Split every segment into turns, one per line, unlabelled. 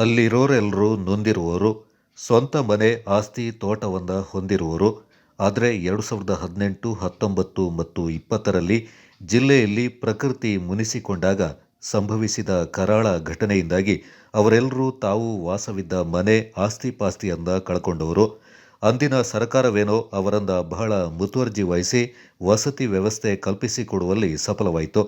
ಅಲ್ಲಿರೋರೆಲ್ಲರೂ ನೊಂದಿರುವವರು ಸ್ವಂತ ಮನೆ, ಆಸ್ತಿ, ತೋಟವನ್ನು ಹೊಂದಿರುವರು. ಆದರೆ ಎರಡು ಸಾವಿರದ ಹದಿನೆಂಟು, ಹತ್ತೊಂಬತ್ತು ಮತ್ತು ಇಪ್ಪತ್ತರಲ್ಲಿ ಜಿಲ್ಲೆಯಲ್ಲಿ ಪ್ರಕೃತಿ ಮುನಿಸಿಕೊಂಡಾಗ ಸಂಭವಿಸಿದ ಕರಾಳ ಘಟನೆಯಿಂದಾಗಿ ಅವರೆಲ್ಲರೂ ತಾವು ವಾಸವಿದ್ದ ಮನೆ ಆಸ್ತಿ ಪಾಸ್ತಿಯನ್ನ ಕಳ್ಕೊಂಡವರು. ಅಂದಿನ ಸರ್ಕಾರವೇನೋ ಅವರಂದ ಬಹಳ ಮುತುವರ್ಜಿ ವಹಿಸಿ ವಸತಿ ವ್ಯವಸ್ಥೆ ಕಲ್ಪಿಸಿಕೊಡುವಲ್ಲಿ ಸಫಲವಾಯಿತು.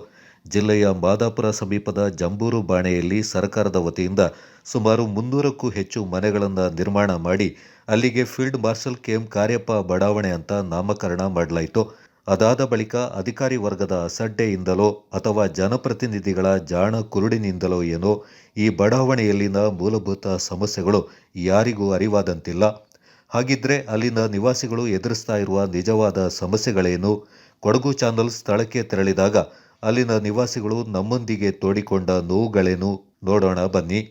ಜಿಲ್ಲೆಯ ಮಾದಾಪುರ ಸಮೀಪದ ಜಂಬೂರು ಬಾಣೆಯಲ್ಲಿ ಸರ್ಕಾರದ ವತಿಯಿಂದ ಸುಮಾರು ಮುನ್ನೂರಕ್ಕೂ ಹೆಚ್ಚು ಮನೆಗಳನ್ನು ನಿರ್ಮಾಣ ಮಾಡಿ ಅಲ್ಲಿಗೆ field marshal K M Cariappa ಬಡಾವಣೆ ಅಂತ ನಾಮಕರಣ ಮಾಡಲಾಯಿತು. ಅದಾದ ಬಳಿಕ ಅಧಿಕಾರಿ ವರ್ಗದ ಅಸಡ್ಡೆಯಿಂದಲೋ ಅಥವಾ ಜನಪ್ರತಿನಿಧಿಗಳ ಜಾಣ ಕುರುಡಿನಿಂದಲೋ ಏನೋ ಈ ಬಡಾವಣೆಯಲ್ಲಿನ ಮೂಲಭೂತ ಸಮಸ್ಯೆಗಳು ಯಾರಿಗೂ ಅರಿವಾದಂತಿಲ್ಲ. ಹಾಗಿದ್ರೆ ಅಲ್ಲಿನ ನಿವಾಸಿಗಳು ಎದುರಿಸ್ತಾ ಇರುವ ನಿಜವಾದ ಸಮಸ್ಯೆಗಳೇನು? ಕೊಡಗು ಚಾನಲ್ ಸ್ಥಳಕ್ಕೆ ತೆರಳಿದಾಗ ಅಲ್ಲಿನ ನಿವಾಸಿಗಳು ನಮ್ಮೊಂದಿಗೆ ತೋಡಿಕೊಂಡ ನೋವುಗಳೇನು ನೋಡೋಣ ಬನ್ನಿ.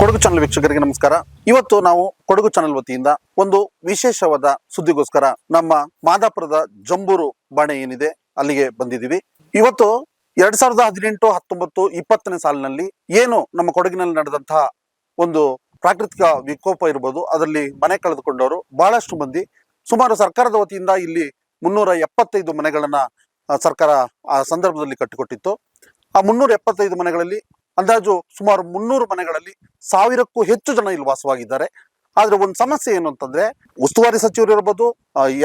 ಕೊಡಗು ಚಾನಲ್ ವೀಕ್ಷಕರಿಗೆ ನಮಸ್ಕಾರ. ಇವತ್ತು ನಾವು ಕೊಡಗು ಚಾನಲ್ ವತಿಯಿಂದ ಒಂದು ವಿಶೇಷವಾದ ಸುದ್ದಿಗೋಸ್ಕರ ನಮ್ಮ ಮಾದಾಪುರದ ಜಂಬೂರು ಬಾಣೆ ಏನಿದೆ ಅಲ್ಲಿಗೆ ಬಂದಿದ್ದೀವಿ. ಇವತ್ತು ಎರಡ್ ಸಾವಿರದ ಹದಿನೆಂಟು ಹತ್ತೊಂಬತ್ತು ಇಪ್ಪತ್ತನೇ ಸಾಲಿನಲ್ಲಿ ಏನು ನಮ್ಮ ಕೊಡಗಿನಲ್ಲಿ ನಡೆದಂತಹ ಒಂದು ಪ್ರಾಕೃತಿಕ ವಿಕೋಪ ಇರ್ಬೋದು, ಅದರಲ್ಲಿ ಮನೆ ಕಳೆದುಕೊಂಡವರು ಬಹಳಷ್ಟು ಮಂದಿ. ಸುಮಾರು ಸರ್ಕಾರದ ವತಿಯಿಂದ ಇಲ್ಲಿ ಮುನ್ನೂರ ಎಪ್ಪತ್ತೈದು ಮನೆಗಳನ್ನ ಸರ್ಕಾರ ಆ ಸಂದರ್ಭದಲ್ಲಿ ಕಟ್ಟಿಕೊಟ್ಟಿತ್ತು. ಆ ಮುನ್ನೂರ ಎಪ್ಪತ್ತೈದು ಮನೆಗಳಲ್ಲಿ, ಅಂದಾಜು ಸುಮಾರು ಮುನ್ನೂರು ಮನೆಗಳಲ್ಲಿ ಸಾವಿರಕ್ಕೂ ಹೆಚ್ಚು ಜನ ಇಲ್ಲಿ ವಾಸವಾಗಿದ್ದಾರೆ. ಆದ್ರೆ ಒಂದು ಸಮಸ್ಯೆ ಏನು ಅಂತಂದ್ರೆ, ಉಸ್ತುವಾರಿ ಸಚಿವರು ಇರ್ಬೋದು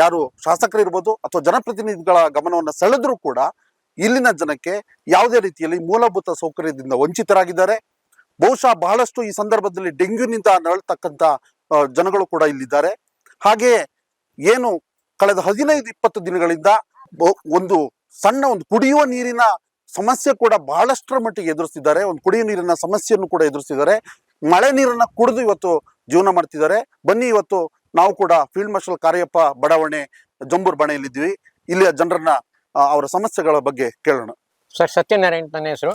ಯಾರು ಶಾಸಕರು ಇರ್ಬೋದು ಅಥವಾ ಜನಪ್ರತಿನಿಧಿಗಳ ಗಮನವನ್ನು ಸೆಳೆದ್ರೂ ಕೂಡ ಇಲ್ಲಿನ ಜನಕ್ಕೆ ಯಾವುದೇ ರೀತಿಯಲ್ಲಿ ಮೂಲಭೂತ ಸೌಕರ್ಯದಿಂದ ವಂಚಿತರಾಗಿದ್ದಾರೆ. ಬಹುಶಃ ಬಹಳಷ್ಟು ಈ ಸಂದರ್ಭದಲ್ಲಿ ಡೆಂಗ್ಯೂನಿಂದ ನರಳತಕ್ಕಂಥ ಜನಗಳು ಕೂಡ ಇಲ್ಲಿದ್ದಾರೆ. ಹಾಗೆಯೇ ಏನು ಕಳೆದ ಹದಿನೈದು, ಇಪ್ಪತ್ತು ದಿನಗಳಿಂದ ಒಂದು ಸಣ್ಣ ಒಂದು ಕುಡಿಯುವ ನೀರಿನ ಸಮಸ್ಯೆ ಕೂಡ ಬಹಳಷ್ಟರ ಮಟ್ಟಿಗೆ ಎದುರಿಸ್ತಿದ್ದಾರೆ. ಒಂದು ಕುಡಿಯುವ ನೀರಿನ ಸಮಸ್ಯೆಯನ್ನು ಕೂಡ ಎದುರಿಸ್ತಿದ್ದಾರೆ. ಮಳೆ ನೀರನ್ನ ಕುಡಿದು ಇವತ್ತು ಜೀವನ ಮಾಡ್ತಿದ್ದಾರೆ. ಬನ್ನಿ ಇವತ್ತು ನಾವು ಕೂಡ ಫೀಲ್ಡ್ ಮಾರ್ಷಲ್ ಕಾರ್ಯಪ್ಪ ಬಡಾವಣೆ ಜಂಬೂರ್ ಬಣೆಯಲ್ಲಿದ್ದೀವಿ. ಇಲ್ಲಿಯ ಜನರನ್ನ ಅವರ ಸಮಸ್ಯೆಗಳ ಬಗ್ಗೆ ಕೇಳೋಣ.
ಸರ್, ಸತ್ಯನಾರಾಯಣ್ ನನ್ನ ಹೆಸರು.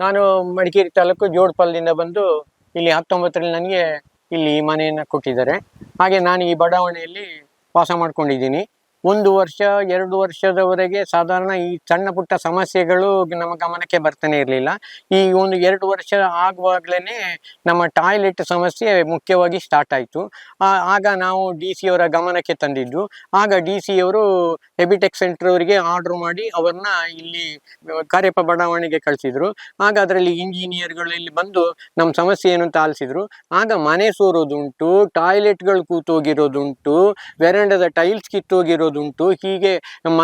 ನಾನು ಮಡಿಕೇರಿ ತಾಲೂಕು ಜೋಡ್ಪಲ್ದಿಂದ ಬಂದು ಇಲ್ಲಿ ಹತ್ತೊಂಬತ್ತರಲ್ಲಿ ನನಗೆ ಇಲ್ಲಿ ಈ ಮನೆಯನ್ನು ಕೊಟ್ಟಿದ್ದಾರೆ. ಹಾಗೆ ನಾನು ಈ ಬಡಾವಣೆಯಲ್ಲಿ ವಾಸ ಮಾಡ್ಕೊಂಡಿದ್ದೀನಿ. ಒಂದು ವರ್ಷ, ಎರಡು ವರ್ಷದವರೆಗೆ ಸಾಧಾರಣ ಈ ಸಣ್ಣ ಪುಟ್ಟ ಸಮಸ್ಯೆಗಳು ನಮ್ಮ ಗಮನಕ್ಕೆ ಬರ್ತಾನೆ ಇರಲಿಲ್ಲ. ಈ ಒಂದು ಎರಡು ವರ್ಷ ಆಗುವಾಗಲೇ ನಮ್ಮ ಟಾಯ್ಲೆಟ್ ಸಮಸ್ಯೆ ಮುಖ್ಯವಾಗಿ ಸ್ಟಾರ್ಟ್ ಆಯಿತು. ಆಗ ನಾವು ಡಿ ಸಿ ಅವರ ಗಮನಕ್ಕೆ ತಂದಿದ್ದು. ಆಗ ಡಿ ಸಿ ಅವರು ಹೆಬಿಟೆಕ್ ಸೆಂಟರ್ ಅವರಿಗೆ ಆರ್ಡರ್ ಮಾಡಿ ಅವ್ರನ್ನ ಇಲ್ಲಿ ಕಾರ್ಯಪ್ಪ ಬಡಾವಣೆಗೆ ಕಳಿಸಿದ್ರು. ಆಗ ಅದರಲ್ಲಿ ಇಂಜಿನಿಯರ್ಗಳು ಇಲ್ಲಿ ಬಂದು ನಮ್ಮ ಸಮಸ್ಯೆ ಏನು ಅಂತ ಆಲಿಸಿದ್ರು ಆಗ ಮನೆ ಸೋರೋದುಂಟು, ಟಾಯ್ಲೆಟ್ಗಳು ಕೂತೋಗಿರೋದುಂಟು ವೆರಂಡದ ಟೈಲ್ಸ್ ಕಿತ್ತೋಗಿರೋದುಂಟು ಹೀಗೆ ಮ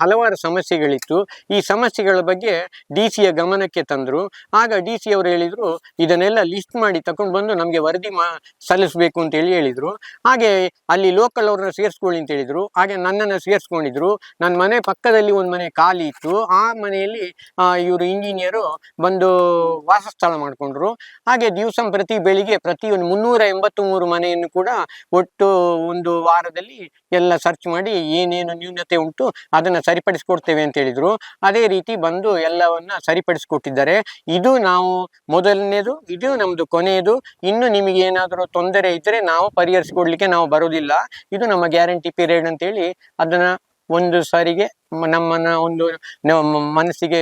ಹಲವಾರು ಸಮಸ್ಯೆಗಳಿತ್ತು. ಈ ಸಮಸ್ಯೆಗಳ ಬಗ್ಗೆ ಡಿ ಸಿಯ ಗಮನಕ್ಕೆ ತಂದರು. ಆಗ ಡಿ ಸಿ ಅವರು ಹೇಳಿದರು, ಇದನ್ನೆಲ್ಲ ಲಿಸ್ಟ್ ಮಾಡಿ ತಗೊಂಡು ಬಂದು ನಮಗೆ ವರದಿ ಮಾ, ಸಲ್ಲಿಸಬೇಕು ಅಂತೇಳಿ ಹೇಳಿದರು. ಹಾಗೆ ಅಲ್ಲಿ ಲೋಕಲ್ ಅವ್ರನ್ನ ಸೇರಿಸ್ಕೊಳ್ಳಿ ಅಂತ ಹೇಳಿದರು. ಹಾಗೆ ನನ್ನನ್ನು ಸೇರಿಸ್ಕೊಂಡಿದ್ರು. ನನ್ನ ಮನೆ ಪಕ್ಕದಲ್ಲಿ ಒಂದು ಮನೆ ಖಾಲಿ ಇತ್ತು. ಆ ಮನೆಯಲ್ಲಿ ಇವರು ಇಂಜಿನಿಯರು ಬಂದು ವಾಸಸ್ಥಳ ಮಾಡಿಕೊಂಡ್ರು. ಹಾಗೆ ದಿವಸ ಪ್ರತಿ ಬೆಳಿಗ್ಗೆ ಪ್ರತಿ ಒಂದು ಮುನ್ನೂರ ಎಂಬತ್ತು ಮೂರು ಮನೆಯನ್ನು ಕೂಡ ಒಟ್ಟು ಒಂದು ವಾರದಲ್ಲಿ ಎಲ್ಲ ಸರ್ಚ್ ಮಾಡಿ ಏನೇನು ನ್ಯೂನತೆ ಉಂಟು ಅದನ್ನು ಸರಿಪಡಿಸಿಕೊಡ್ತೇವೆ ಅಂತ ಹೇಳಿದ್ರು. ಅದೇ ರೀತಿ ಬಂದು ಎಲ್ಲವನ್ನ ಸರಿಪಡಿಸ್ಕೊಟ್ಟಿದ್ದಾರೆ. ಇದು ನಾವು ಮೊದಲನೇದು, ಇದು ನಮ್ಮದು ಕೊನೆಯದು. ಇನ್ನು ನಿಮಗೆ ಏನಾದರೂ ತೊಂದರೆ ಇದ್ದರೆ ನಾವು ಪರಿಹರಿಸಿಕೊಡ್ಲಿಕ್ಕೆ ನಾವು ಬರೋದಿಲ್ಲ ಇದು ನಮ್ಮ ಗ್ಯಾರಂಟಿ ಪೀರಿಯಡ್ ಅಂತೇಳಿ ಅದನ್ನ ಒಂದು ಸಾರಿಗೆ ನಮ್ಮನ್ನ ಒಂದು ಮನಸ್ಸಿಗೆ ಮನಸ್ಸಿಗೆ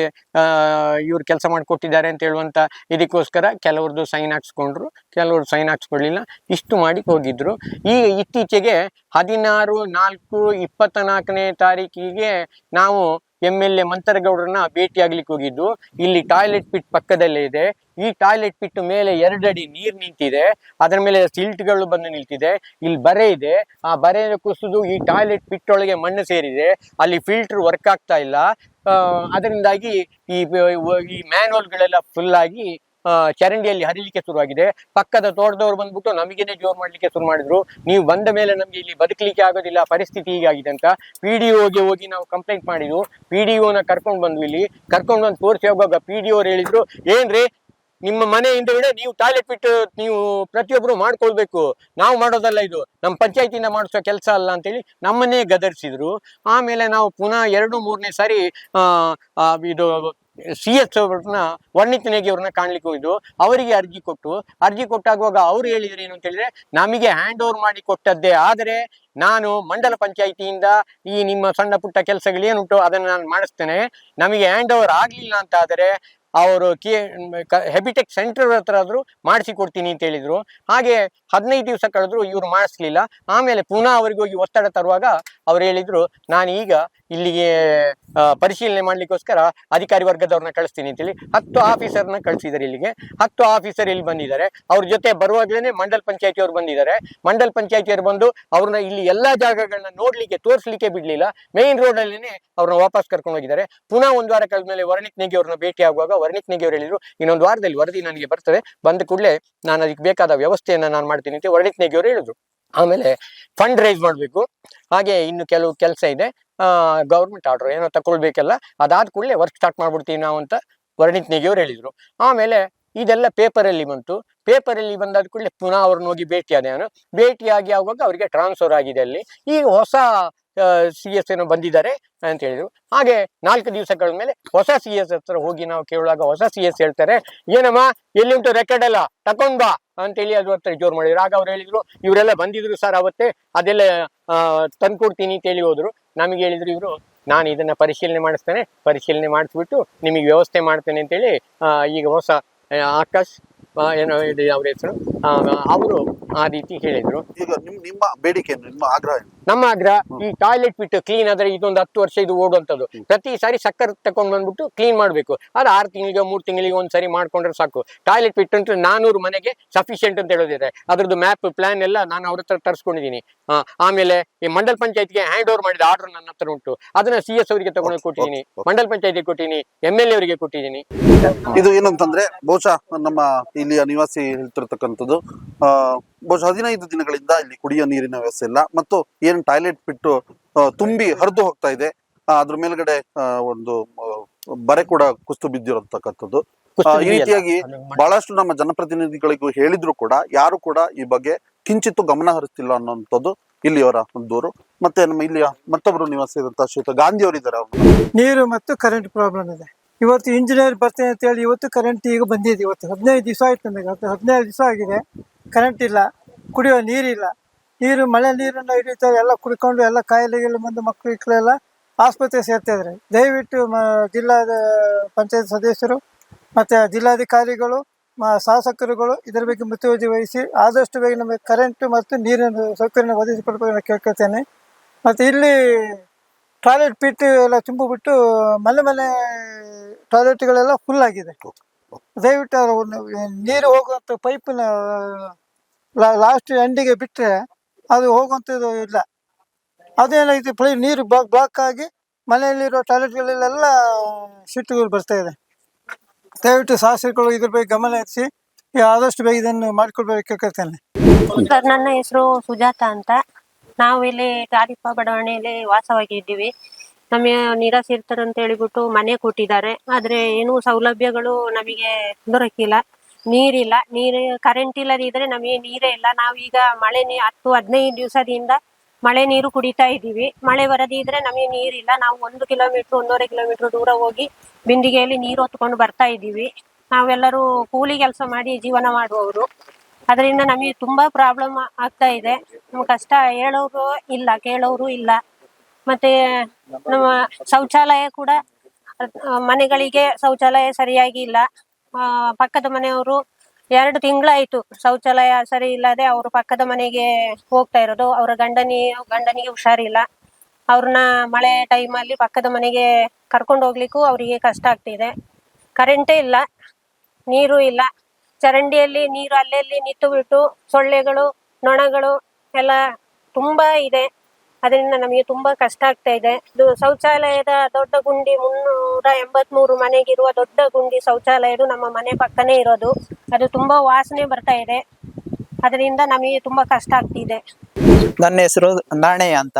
ಇವ್ರು ಕೆಲಸ ಮಾಡಿಕೊಟ್ಟಿದ್ದಾರೆ ಅಂತ ಹೇಳುವಂತ ಇದಕ್ಕೋಸ್ಕರ ಕೆಲವ್ರದ್ದು ಸೈನ್ ಹಾಕ್ಸ್ಕೊಂಡ್ರು, ಕೆಲವ್ರು ಸೈನ್ ಹಾಕ್ಸ್ಕೊಳ್ಳಿಲ್ಲ ಇಷ್ಟು ಮಾಡಿ ಹೋಗಿದ್ರು. ಈ ಇತ್ತೀಚೆಗೆ ಹದಿನಾರು ನಾಲ್ಕು ಇಪ್ಪತ್ತ ನಾಲ್ಕನೇ ತಾರೀಕಿಗೆ ನಾವು ಎಂ ಎಲ್ ಎ ಮಂತರಗೌಡರನ್ನ ಭೇಟಿ ಆಗ್ಲಿಕ್ಕೆ ಹೋಗಿದ್ದು. ಇಲ್ಲಿ ಟಾಯ್ಲೆಟ್ ಪಿಟ್ ಪಕ್ಕದಲ್ಲೇ ಇದೆ. ಈ ಟಾಯ್ಲೆಟ್ ಪಿಟ್ ಮೇಲೆ ಎರಡಡಿ ನೀರು ನಿಂತಿದೆ. ಅದರ ಮೇಲೆ ಸಿಲ್ಟ್ಗಳು ಬಂದು ನಿಲ್ತಿದೆ. ಇಲ್ಲಿ ಬರೆ ಇದೆ. ಆ ಬರೆ ಕುಸಿದು ಈ ಟಾಯ್ಲೆಟ್ ಪಿಟ್ ಒಳಗೆ ಮಣ್ಣು ಸೇರಿದೆ. ಅಲ್ಲಿ ಫಿಲ್ಟರ್ ವರ್ಕ್ ಆಗ್ತಾ ಇಲ್ಲ. ಅದರಿಂದಾಗಿ ಈ ಈ ಮ್ಯಾನ್ಹೋಲ್ಗಳೆಲ್ಲ ಫುಲ್ ಆಗಿ ಚರಂಡಿಯಲ್ಲಿ ಹರಿಲಿಕ್ಕೆ ಶುರುವಾಗಿದೆ. ಪಕ್ಕದ ತೋಟದವ್ರು ಬಂದ್ಬಿಟ್ಟು ನಮಗೇನೆ ಜೋರ್ ಮಾಡ್ಲಿಕ್ಕೆ ಶುರು ಮಾಡಿದ್ರು. ನೀವು ಬಂದ ಮೇಲೆ ನಮ್ಗೆ ಇಲ್ಲಿ ಬದುಕಲಿಕ್ಕೆ ಆಗೋದಿಲ್ಲ, ಪರಿಸ್ಥಿತಿ ಹೀಗಾಗಿದೆ ಅಂತ ಪಿ ಡಿ ಒಗೆ ಹೋಗಿ ನಾವು ಕಂಪ್ಲೇಂಟ್ ಮಾಡಿದ್ವು. ಪಿ ಡಿ ಒನ ಕರ್ಕೊಂಡು ಬಂದ್ವಿ ಇಲ್ಲಿ. ಕರ್ಕೊಂಡು ಬಂದು ತೋರಿಸಿ ಹೋಗುವಾಗ ಪಿ ಡಿ ಅವ್ರು ಹೇಳಿದ್ರು, ಏನ್ರಿ, ನಿಮ್ಮ ಮನೆ ಹಿಂದೆ ನೀವು ಟಾಯ್ಲೆಟ್ ಬಿಟ್ಟು ನೀವು ಪ್ರತಿಯೊಬ್ಬರು ಮಾಡ್ಕೊಳ್ಬೇಕು. ನಾವು ಮಾಡೋದಲ್ಲ ಇದು. ನಮ್ಮ ಪಂಚಾಯತಿಯಿಂದ ಮಾಡಿಸೋ ಕೆಲಸ ಅಲ್ಲ ಅಂತೇಳಿ ನಮ್ಮನ್ನೇ ಗದರಿಸಿದ್ರು. ಆಮೇಲೆ ನಾವು ಪುನಃ ಎರಡು ಮೂರನೇ ಸಾರಿ ಇದು ಸಿ ಎಸ್ ಅವ್ರನ್ನ ವರ್ಣಿತನಿಗೆ ಅವ್ರನ್ನ ಕಾಣ್ಲಿಕ್ಕೆ ಹೋಯ್ತು ಅವರಿಗೆ ಅರ್ಜಿ ಕೊಟ್ಟು, ಅರ್ಜಿ ಕೊಟ್ಟಾಗುವಾಗ ಅವ್ರು ಹೇಳಿದ್ರು ಏನು ಅಂತ ಹೇಳಿದ್ರೆ, ನಮಗೆ ಹ್ಯಾಂಡ್ ಓವರ್ ಮಾಡಿ ಕೊಟ್ಟದ್ದೇ, ಆದರೆ ನಾನು ಮಂಡಲ ಪಂಚಾಯಿತಿಯಿಂದ ಈ ನಿಮ್ಮ ಸಣ್ಣ ಪುಟ್ಟ ಕೆಲಸಗಳು ಏನುಂಟು ಅದನ್ನು ನಾನು ಮಾಡಿಸ್ತೇನೆ. ನಮಗೆ ಹ್ಯಾಂಡ್ ಓವರ್ ಆಗಲಿಲ್ಲ ಅಂತ ಆದರೆ ಅವರು ಕೆ ಹೆಬಿಟೆಕ್ ಸೆಂಟರ್ ಹತ್ರ ಆದರೂ ಮಾಡಿಸಿ ಕೊಡ್ತೀನಿ ಅಂತ ಹೇಳಿದರು. ಹಾಗೆ ಹದಿನೈದು ದಿವಸ ಕಳೆದ್ರು ಇವರು ಮಾಡಿಸ್ಲಿಲ್ಲ. ಆಮೇಲೆ ಪುನಃ ಅವರಿಗೆ ಹೋಗಿ ಒತ್ತಡ ತರುವಾಗ ಅವ್ರು ಹೇಳಿದರು ನಾನು ಈಗ ಇಲ್ಲಿಗೆ ಪರಿಶೀಲನೆ ಮಾಡ್ಲಿಕ್ಕೋಸ್ಕರ ಅಧಿಕಾರಿ ವರ್ಗದವ್ರನ್ನ ಕಳಿಸ್ತೀನಿ ಅಂತೇಳಿ ಹತ್ತು ಆಫೀಸರ್ನ ಕಳಿಸಿದ್ದಾರೆ ಇಲ್ಲಿಗೆ. ಹತ್ತು ಆಫೀಸರ್ ಇಲ್ಲಿ ಬಂದಿದ್ದಾರೆ. ಅವ್ರ ಜೊತೆ ಬರುವಾಗಲೇ ಮಂಡಲ್ ಪಂಚಾಯತಿ ಅವ್ರು ಬಂದಿದ್ದಾರೆ. ಮಂಡಲ್ ಪಂಚಾಯತಿಯವರು ಬಂದು ಅವ್ರನ್ನ ಇಲ್ಲಿ ಎಲ್ಲಾ ಜಾಗಗಳನ್ನ ನೋಡ್ಲಿಕ್ಕೆ, ತೋರಿಸ್ಲಿಕ್ಕೆ ಬಿಡ್ಲಿಲ್ಲ. ಮೇನ್ ರೋಡ್ ಅಲ್ಲಿನೇ ಅವ್ರನ್ನ ವಾಪಸ್ ಕರ್ಕೊಂಡು ಹೋಗಿದ್ದಾರೆ. ಪುನಃ ಒಂದು ವಾರ ಕಳೆದ ಮೇಲೆ ವರ್ಣಿತ್ ನೆಗೆ ಅವ್ರನ್ನ ಭೇಟಿ ಆಗುವಾಗ ವರ್ಣಿತ್ ನೆಗೆ ಅವರು ಹೇಳಿದ್ರು, ಇನ್ನೊಂದು ವಾರದಲ್ಲಿ ವರದಿ ನನಗೆ ಬರ್ತದೆ. ಬಂದ ಕೂಡಲೇ ನಾನು ಅದಕ್ಕೆ ಬೇಕಾದ ವ್ಯವಸ್ಥೆಯನ್ನು ನಾನು ಮಾಡ್ತೀನಿ ಅಂತ ವರ್ಣಿತ್ ನೆಗೆ ಅವರು ಹೇಳಿದ್ರು. ಆಮೇಲೆ ಫಂಡ್ ರೈಸ್ ಮಾಡಬೇಕು. ಹಾಗೆ ಇನ್ನು ಕೆಲವು ಕೆಲಸ ಇದೆ. ಗೌರ್ಮೆಂಟ್ ಆರ್ಡರ್ ಏನೋ ತಗೊಳ್ಬೇಕಲ್ಲ ಅದಾದ ಕೂಡಲೇ ವರ್ಕ್ ಸ್ಟಾರ್ಟ್ ಮಾಡ್ಬಿಡ್ತೀವಿ ನಾವು ಅಂತ ವರ್ಣಿತ್ ನೆಗೆ ಹೇಳಿದರು. ಹೇಳಿದ್ರು ಆಮೇಲೆ ಇದೆಲ್ಲ ಪೇಪರಲ್ಲಿ ಬಂತು. ಪೇಪರಲ್ಲಿ ಬಂದಾದ ಕೂಡಲೇ ಪುನಃ ಅವ್ರನ್ನ ಹೋಗಿ ಭೇಟಿಯಾದೆ ನಾನು. ಭೇಟಿಯಾಗಿ ಆಗುವಾಗ ಅವರಿಗೆ ಟ್ರಾನ್ಸ್ಫರ್ ಆಗಿದೆ ಅಲ್ಲಿ. ಈ ಹೊಸ ಸಿ ಎಸ್ ಏನೋ ಬಂದಿದ್ದಾರೆ ಅಂತ ಹೇಳಿದ್ರು. ಹಾಗೆ ನಾಲ್ಕು ದಿವಸಗಳ ಮೇಲೆ ಹೊಸ ಸಿ ಎಸ್ ಹತ್ರ ಹೋಗಿ ನಾವು ಕೇಳುವಾಗ ಹೊಸ ಸಿ ಎಸ್ ಹೇಳ್ತಾರೆ, ಏನಮ್ಮ ಎಲ್ಲಿ ಉಂಟು ರೆಕಾರ್ಡ್ ಎಲ್ಲ? ತಕೊಂಡ್ ಬಾ ಅಂತೇಳಿ ಅದು ಹತ್ರ ಜೋರು ಮಾಡಿದ್ರು. ಆಗ ಅವ್ರು ಹೇಳಿದ್ರು, ಇವರೆಲ್ಲ ಬಂದಿದ್ರು ಸರ್ ಅವತ್ತೇ, ಅದೆಲ್ಲ ತಂದ್ಕೊಡ್ತೀನಿ ಅಂತ ಹೇಳಿ ಹೋದ್ರು. ನಮಗೆ ಹೇಳಿದ್ರು ಇವರು, ನಾನು ಇದನ್ನ ಪರಿಶೀಲನೆ ಮಾಡಿಸ್ತೇನೆ, ಪರಿಶೀಲನೆ ಮಾಡಿಸ್ಬಿಟ್ಟು ನಿಮಗೆ ವ್ಯವಸ್ಥೆ ಮಾಡ್ತೇನೆ ಅಂತೇಳಿ ಈಗ ಹೊಸ ಆಕಾಶ್ ಏನೋ ಇದು, ಅವ್ರ ಹೆಸರು. ಅವರು ಆ ರೀತಿ ಹೇಳಿದ್ರು.
ಈಗ ನಿಮ್ ನಿಮ್ಮ ಬೇಡಿಕೆ ಏನು? ನಿಮ್ಮ ಆಗ್ರಹ ಏನು?
ನಮ್ಮ ಆಗ್ರಹ ಈ ಟಾಯ್ಲೆಟ್ ಬಿಟ್ಟು ಕ್ಲೀನ್ ಆದ್ರೆ ಇದೊಂದು ಹತ್ತು ವರ್ಷ ಇದು ಓಡುವಂಥದ್ದು. ಪ್ರತಿ ಸಾರಿ ಸಕ್ಕರ್ ತಕೊಂಡ್ ಬಂದ್ಬಿಟ್ಟು ಕ್ಲೀನ್ ಮಾಡ್ಬೇಕು. ಅದು ಆರು ತಿಂಗಳಿಗೆ ಮೂರು ತಿಂಗಳಿಗೆ ಒಂದ್ ಸಾರಿ ಮಾಡ್ಕೊಂಡ್ರೆ ಸಾಕು. ಟಾಯ್ಲೆಟ್ ಬಿಟ್ಟು ಅಂತ ನಾನೂರು ಮನೆಗೆ ಸಫಿಷಿಯೆಂಟ್ ಅಂತ ಹೇಳೋದಿದೆ. ಅದ್ರದ್ದು ಮ್ಯಾಪ್ ಪ್ಲಾನ್ ಎಲ್ಲ ನಾನು ಅವ್ರ ಹತ್ರ ತರಿಸ್ಕೊಂಡಿದ್ದೀನಿ. ಆಮೇಲೆ ಈ ಮಂಡಲ್ ಪಂಚಾಯತ್ಗೆ ಹ್ಯಾಂಡ್ ಓವರ್ ಮಾಡಿದ ಆರ್ಡರ್ ನನ್ನ ಹತ್ರ ಉಂಟು. ಅದನ್ನ ಸಿ ಎಸ್ ಅವರಿಗೆ ತಗೊಂಡು ಕೊಟ್ಟಿದ್ದೀನಿ. ಮಂಡಲ್ ಪಂಚಾಯತ್ಗೆ ಕೊಟ್ಟಿದ್ದೀನಿ. ಎಂ ಎಲ್ ಎ ಅವರಿಗೆ ಕೊಟ್ಟಿದ್ದೀನಿ.
ಇದು ಏನಂತಂದ್ರೆ ಬಹುಶಃ ನಮ್ಮ ಇಲ್ಲಿಯ ನಿವಾಸಿ ಹೇಳ್ತಿರ್ತಕ್ಕಂಥದ್ದು ಆ, ಬಹುಶಃ ಹದಿನೈದು ದಿನಗಳಿಂದ ಇಲ್ಲಿ ಕುಡಿಯೋ ನೀರಿನ ವ್ಯವಸ್ಥೆ ಇಲ್ಲ. ಮತ್ತು ಏನು ಟಾಯ್ಲೆಟ್ ಬಿಟ್ಟು ತುಂಬಿ ಹರಿದು ಹೋಗ್ತಾ ಇದೆ. ಅದ್ರ ಮೇಲ್ಗಡೆ ಆ, ಒಂದು ಬರೆ ಕೂಡ ಕುಸ್ತು ಬಿದ್ದಿರತಕ್ಕಂಥದ್ದು. ಆ, ಈ ರೀತಿಯಾಗಿ ಬಹಳಷ್ಟು ನಮ್ಮ ಜನಪ್ರತಿನಿಧಿಗಳಿಗೂ ಹೇಳಿದ್ರು ಕೂಡ ಯಾರು ಕೂಡ ಈ ಬಗ್ಗೆ ಕಿಂಚಿತ್ತು ಗಮನ ಹರಿಸ್ತಿಲ್ಲ ಅನ್ನೋಂಥದ್ದು ಇಲ್ಲಿಯವರ ಒಂದು ದೂರು. ಮತ್ತೆ ನಮ್ಮ ಇಲ್ಲಿಯ ಮತ್ತೊಬ್ಬರು ನಿವಾಸಿಯಾದಂತಹ ಶ್ರೀಯುತ ಗಾಂಧಿ ಅವರಿದ್ದಾರೆ
ನೀರು ಮತ್ತು ಕರೆಂಟ್ ಪ್ರಾಬ್ಲಮ್ ಇದೆ. ಇವತ್ತು ಇಂಜಿನಿಯರ್ ಬರ್ತೇನೆ ಅಂತ ಹೇಳಿ ಇವತ್ತು ಕರೆಂಟ್ ಈಗ ಬಂದಿದೆ. ಇವತ್ತು ಹದಿನೈದು ದಿವಸ ಆಯ್ತು ನಮಗೆ. ಹತ್ತು, ಹದಿನೈದು ದಿವಸ ಆಗಿದೆ. ಕರೆಂಟ್ ಇಲ್ಲ. ಕುಡಿಯೋ ನೀರಿಲ್ಲ. ನೀರು, ಮಳೆ ನೀರನ್ನ ಹಿಡಿತಾರೆ ಎಲ್ಲ ಕುಡ್ಕೊಂಡು ಎಲ್ಲ ಕಾಯಿಲೆಗೆಲ್ಲ ಬಂದು ಮಕ್ಕಳೆಲ್ಲ ಆಸ್ಪತ್ರೆ ಸೇರ್ತಾ ಇದ್ದಾರೆ. ದಯವಿಟ್ಟು ಜಿಲ್ಲಾ ಪಂಚಾಯತ್ ಸದಸ್ಯರು ಮತ್ತು ಜಿಲ್ಲಾಧಿಕಾರಿಗಳು, ಮ- ಶಾಸಕರುಗಳು ಇದರ ಬಗ್ಗೆ ಮುತುವರ್ಜಿ ವಹಿಸಿ ಆದಷ್ಟು ಬೇಗ ನಮಗೆ ಕರೆಂಟ್ ಮತ್ತು ನೀರಿನ ಸೌಕರ್ಯ ಒದಗಿಸಿಕೊಡ್ಬೇಕು ಕೇಳ್ಕೊಳ್ತೇನೆ. ಮತ್ತು ಇಲ್ಲಿ ಟಾಯ್ಲೆಟ್ ಪೀಟ್ ಎಲ್ಲ ತುಂಬಿಬಿಟ್ಟು ಮನೆ ಮನೆ ಟಾಯ್ಲೆಟ್ಗಳೆಲ್ಲ ಫುಲ್ ಆಗಿದೆ. ದಯವಿಟ್ಟು ನೀರು ಹೋಗುವಂಥ ಪೈಪಿನ ಲಾಸ್ಟ್ ಎಂಡಿಗೆ ಬಿಟ್ಟರೆ ಅದು ಹೋಗುವಂಥದ್ದು ಇಲ್ಲ. ಅದೇನಾಗಿದೆ ಪ್ಲೇ ನೀರು ಬ್ಲಾಕ್ ಬ್ಲಾಕ್ ಆಗಿ ಮನೆಯಲ್ಲಿರೋ ಟಾಯ್ಲೆಟ್ಗಳಲ್ಲೆಲ್ಲ ಸಿಟ್ಟುಗಳು ಬರ್ತಾ ಇದೆ. ದಯವಿಟ್ಟು ಶಾಸಕರು ಇದ್ರ ಬಗ್ಗೆ ಗಮನ ಹರಿಸಿ, ಆದಷ್ಟು ಬೇಗ ಇದನ್ನು ಮಾಡಿಕೊಳ್ಬೇಕು ಕೇಳ್ಕೊಳ್ತೇನೆ
ಸರ್, ನನ್ನ ಹೆಸರು ಸುಜಾತ ಅಂತ. ನಾವು ಇಲ್ಲಿ ಬಡಾವಣೆಯಲ್ಲಿ ವಾಸವಾಗಿದ್ದೀವಿ. ನಮಗೆ ನಿರಾಶ್ರಿತರು ಅಂತ ಹೇಳಿಬಿಟ್ಟು ಮನೆ ಕೊಟ್ಟಿದ್ದಾರೆ. ಆದ್ರೆ ಏನು ಸೌಲಭ್ಯಗಳು ನಮಗೆ ದೊರಕಿಲ್ಲ. ನೀರಿಲ್ಲ. ನೀರು ಕರೆಂಟ್ ಇಲ್ಲದಿದ್ರೆ ನಮಗೆ ನೀರೇ ಇಲ್ಲ. ನಾವೀಗ ಮಳೆ ನೀ, ಹತ್ತು, ಹದಿನೈದು ದಿವಸದಿಂದ ಮಳೆ ನೀರು ಕುಡಿತಾ ಇದ್ದೀವಿ. ಮಳೆ ಬರದಿದ್ರೆ ನಮಗೆ ನೀರಿಲ್ಲ. ನಾವು ಒಂದು ಕಿಲೋಮೀಟರ್, ಒಂದೂವರೆ ಕಿಲೋಮೀಟರ್ ದೂರ ಹೋಗಿ ಬಿಂದಿಗೆಯಲ್ಲಿ ನೀರು ಹೊತ್ಕೊಂಡು ಬರ್ತಾ ಇದ್ದೀವಿ. ನಾವೆಲ್ಲರೂ ಕೂಲಿ ಕೆಲಸ ಮಾಡಿ ಜೀವನ ಮಾಡುವವರು. ಅದರಿಂದ ನಮಗೆ ತುಂಬಾ ಪ್ರಾಬ್ಲಮ್ ಆಗ್ತಾ ಇದೆ. ನಮ್ಮ ಕಷ್ಟ ಹೇಳೋರು ಇಲ್ಲ, ಕೇಳೋರು ಇಲ್ಲ. ಮತ್ತೆ ನಮ್ಮ ಶೌಚಾಲಯ ಕೂಡ, ಮನೆಗಳಿಗೆ ಶೌಚಾಲಯ ಸರಿಯಾಗಿ ಇಲ್ಲ. ಪಕ್ಕದ ಮನೆಯವರು ಎರಡು ತಿಂಗಳಾಯ್ತು ಶೌಚಾಲಯ ಸರಿ ಇಲ್ಲದೆ ಅವರು ಪಕ್ಕದ ಮನೆಗೆ ಹೋಗ್ತಾ ಇರೋದು. ಅವರ ಗಂಡನಿ, ಗಂಡನಿಗೆ ಹುಷಾರಿಲ್ಲ. ಅವ್ರನ್ನ ಮಳೆ ಟೈಮಲ್ಲಿ ಪಕ್ಕದ ಮನೆಗೆ ಕರ್ಕೊಂಡು ಹೋಗ್ಲಿಕ್ಕೂ ಅವರಿಗೆ ಕಷ್ಟ ಆಗ್ತಿದೆ. ಕರೆಂಟೇ ಇಲ್ಲ, ನೀರು ಇಲ್ಲ. ಚರಂಡಿಯಲ್ಲಿ ನೀರು ಅಲ್ಲಲ್ಲಿ ನಿಂತು ಬಿಟ್ಟು ಸೊಳ್ಳೆಗಳು, ನೊಣಗಳು ಎಲ್ಲ ತುಂಬಾ ಇದೆ. ಅದರಿಂದ ನಮಗೆ ತುಂಬಾ ಕಷ್ಟ ಆಗ್ತಾ ಇದೆ. ಇದು ಶೌಚಾಲಯದ ದೊಡ್ಡ ಗುಂಡಿ ಮುನ್ನೂರ ಎಂಬತ್ಮೂರು ಮನೆಗಿರುವ ದೊಡ್ಡ ಗುಂಡಿ ಶೌಚಾಲಯದು ನಮ್ಮ ಮನೆ ಪಕ್ಕನೇ ಇರೋದು. ಅದು ತುಂಬಾ ವಾಸನೆ ಬರ್ತಾ ಇದೆ. ಅದರಿಂದ ನಮಗೆ ತುಂಬಾ ಕಷ್ಟ ಆಗ್ತಿದೆ.
ನನ್ನ ಹೆಸರು ನಾಣಯ್ಯ ಅಂತ.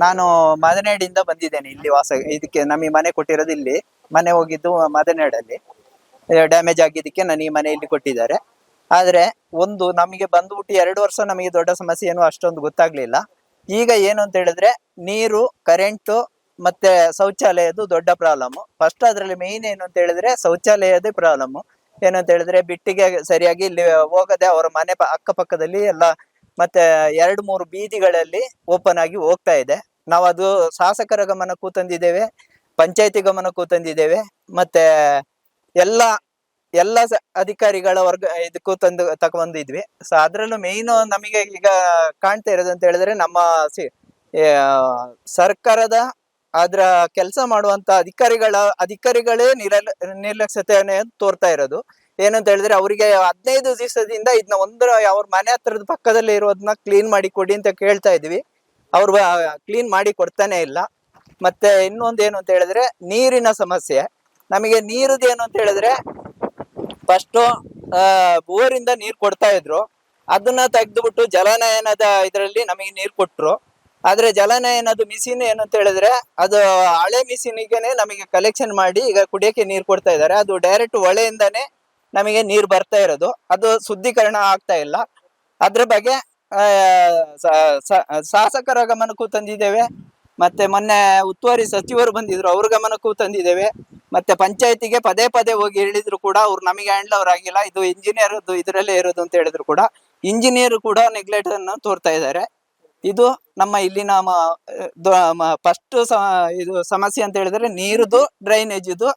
ನಾನು ಮದನೇಡಿಂದ ಬಂದಿದ್ದೇನೆ ಇಲ್ಲಿ ವಾಸ, ಇದಕ್ಕೆ ನಮಗೆ ಮನೆ ಕೊಟ್ಟಿರೋದು ಇಲ್ಲಿ. ಮನೆ ಹೋಗಿದ್ದು ಮದನೇಡಲ್ಲಿ ಡ್ಯಾಮೇಜ್ ಆಗಿದ್ದಕ್ಕೆ ಈ ಮನೆಯಲ್ಲಿ ಕೊಟ್ಟಿದ್ದಾರೆ. ಆದ್ರೆ ಒಂದು ನಮಗೆ ಬಂದ್ಬಿಟ್ಟು ಎರಡು ವರ್ಷ ನಮಗೆ ದೊಡ್ಡ ಸಮಸ್ಯೆ ಏನು ಅಷ್ಟೊಂದು ಗೊತ್ತಾಗ್ಲಿಲ್ಲ. ಈಗ ಏನು ಅಂತ ಹೇಳಿದ್ರೆ ನೀರು ಕರೆಂಟು ಮತ್ತೆ ಶೌಚಾಲಯದ್ದು ದೊಡ್ಡ ಪ್ರಾಬ್ಲಮ್ ಫಸ್ಟ್ ಅದರಲ್ಲಿ ಮೇನ್ ಏನು ಅಂತ ಹೇಳಿದ್ರೆ ಶೌಚಾಲಯದೇ ಪ್ರಾಬ್ಲಮ್ ಏನು ಅಂತ ಹೇಳಿದ್ರೆ ಬಿಟ್ಟಿಗೆ ಸರಿಯಾಗಿ ಇಲ್ಲಿ ಹೋಗದೆ ಅವರ ಮನೆ ಅಕ್ಕಪಕ್ಕದಲ್ಲಿ ಎಲ್ಲ ಮತ್ತೆ ಎರಡು ಮೂರು ಬೀದಿಗಳಲ್ಲಿ ಓಪನ್ ಆಗಿ ಹೋಗ್ತಾ ಇದೆ. ನಾವು ಅದು ಶಾಸಕರ ಗಮನಕ್ಕೂ ತಂದಿದ್ದೇವೆ, ಪಂಚಾಯತಿ ಗಮನಕ್ಕೂ ತಂದಿದ್ದೇವೆ, ಮತ್ತೆ ಎಲ್ಲ ಎಲ್ಲ ಅಧಿಕಾರಿಗಳ ವರ್ಗ, ಇದಕ್ಕೂ ತಂದು ತಗೊಂಡಿದ್ವಿ ಸೊ ಅದ್ರಲ್ಲೂ ಮೇನ್ ನಮಗೆ ಈಗ ಕಾಣ್ತಾ ಇರೋದು ಅಂತ ಹೇಳಿದ್ರೆ ನಮ್ಮ ಸಿ- ಸರ್ಕಾರದ ಅದ್ರ ಕೆಲಸ ಮಾಡುವಂತ ಅಧಿಕಾರಿಗಳ, ಅಧಿಕಾರಿಗಳೇ ನಿರಲ್ ತೋರ್ತಾ ಇರೋದು. ಏನಂತ ಹೇಳಿದ್ರೆ ಅವರಿಗೆ ಹದಿನೈದು ದಿವಸದಿಂದ ಇದನ್ನ ಒಂದರ, ಅವ್ರ ಮನೆ ಹತ್ರದ ಪಕ್ಕದಲ್ಲಿ ಇರೋದನ್ನ ಕ್ಲೀನ್ ಮಾಡಿ ಕೊಡಿ ಅಂತ ಕೇಳ್ತಾ ಇದ್ವಿ. ಅವ್ರು ಕ್ಲೀನ್ ಮಾಡಿ ಕೊಡ್ತಾನೆ ಇಲ್ಲ. ಮತ್ತೆ ಇನ್ನೊಂದು ಏನು ಅಂತ ಹೇಳಿದ್ರೆ ನೀರಿನ ಸಮಸ್ಯೆ. ನಮಗೆ ನೀರದ್ದು ಏನು ಅಂತ ಹೇಳಿದ್ರೆ ಫಸ್ಟ್ ಬೋರಿಂದ ನೀರು ಕೊಡ್ತಾ ಇದ್ರು. ಅದನ್ನ ತೆಗೆದುಬಿಟ್ಟು ಜಲನಯನದ ಇದರಲ್ಲಿ ನಮಗೆ ನೀರು ಕೊಟ್ರು. ಆದ್ರೆ ಜಲನಯನದ ಮಿಷಿನ್ ಏನು ಅಂತ ಹೇಳಿದ್ರೆ, ಅದು ಹಳೆ ಮಿಷಿನಿಗೆನೆ ನಮಗೆ ಕಲೆಕ್ಷನ್ ಮಾಡಿ ಈಗ ಕುಡಿಯಕ್ಕೆ ನೀರು ಕೊಡ್ತಾ ಇದ್ದಾರೆ. ಅದು ಡೈರೆಕ್ಟ್ ಹೊಳೆಯಿಂದಾನೆ ನಮಗೆ ನೀರು ಬರ್ತಾ ಇರೋದು. ಅದು ಶುದ್ಧೀಕರಣ ಆಗ್ತಾ ಇಲ್ಲ. ಅದ್ರ ಬಗ್ಗೆ ಶಾಸಕರ ಗಮನಕ್ಕೂ ತಂದಿದ್ದೇವೆ. ಮತ್ತೆ ಮೊನ್ನೆ ಉಸ್ತುವಾರಿ ಸಚಿವರು ಬಂದಿದ್ರು, ಅವ್ರ ಗಮನಕ್ಕೂ ತಂದಿದ್ದೇವೆ. ಮತ್ತೆ ಪಂಚಾಯತಿಗೆ ಪದೇ ಪದೇ ಹೋಗಿ ಹೇಳಿದ್ರು ಕೂಡ ಅವ್ರು ನಮಗೆ ಹ್ಯಾಂಡ್ಲ್ ಅವ್ರ ಆಗಿಲ್ಲ ಇದು ಇಂಜಿನಿಯರ್ ಇದರಲ್ಲೇ ಇರೋದು ಅಂತ ಹೇಳಿದ್ರು ಕೂಡ ಇಂಜಿನಿಯರ್ ಕೂಡ ನೆಗ್ಲೆಕ್ಟ್ ಅನ್ನು ತೋರ್ತಾ ಇದ್ದಾರೆ. ಇದು ನಮ್ಮ ಇಲ್ಲಿನ ಫಸ್ಟ್ ಇದು ಸಮಸ್ಯೆ ಅಂತ ಹೇಳಿದ್ರೆ ನೀರುದು ಡ್ರೈನೇಜ್ ಇದು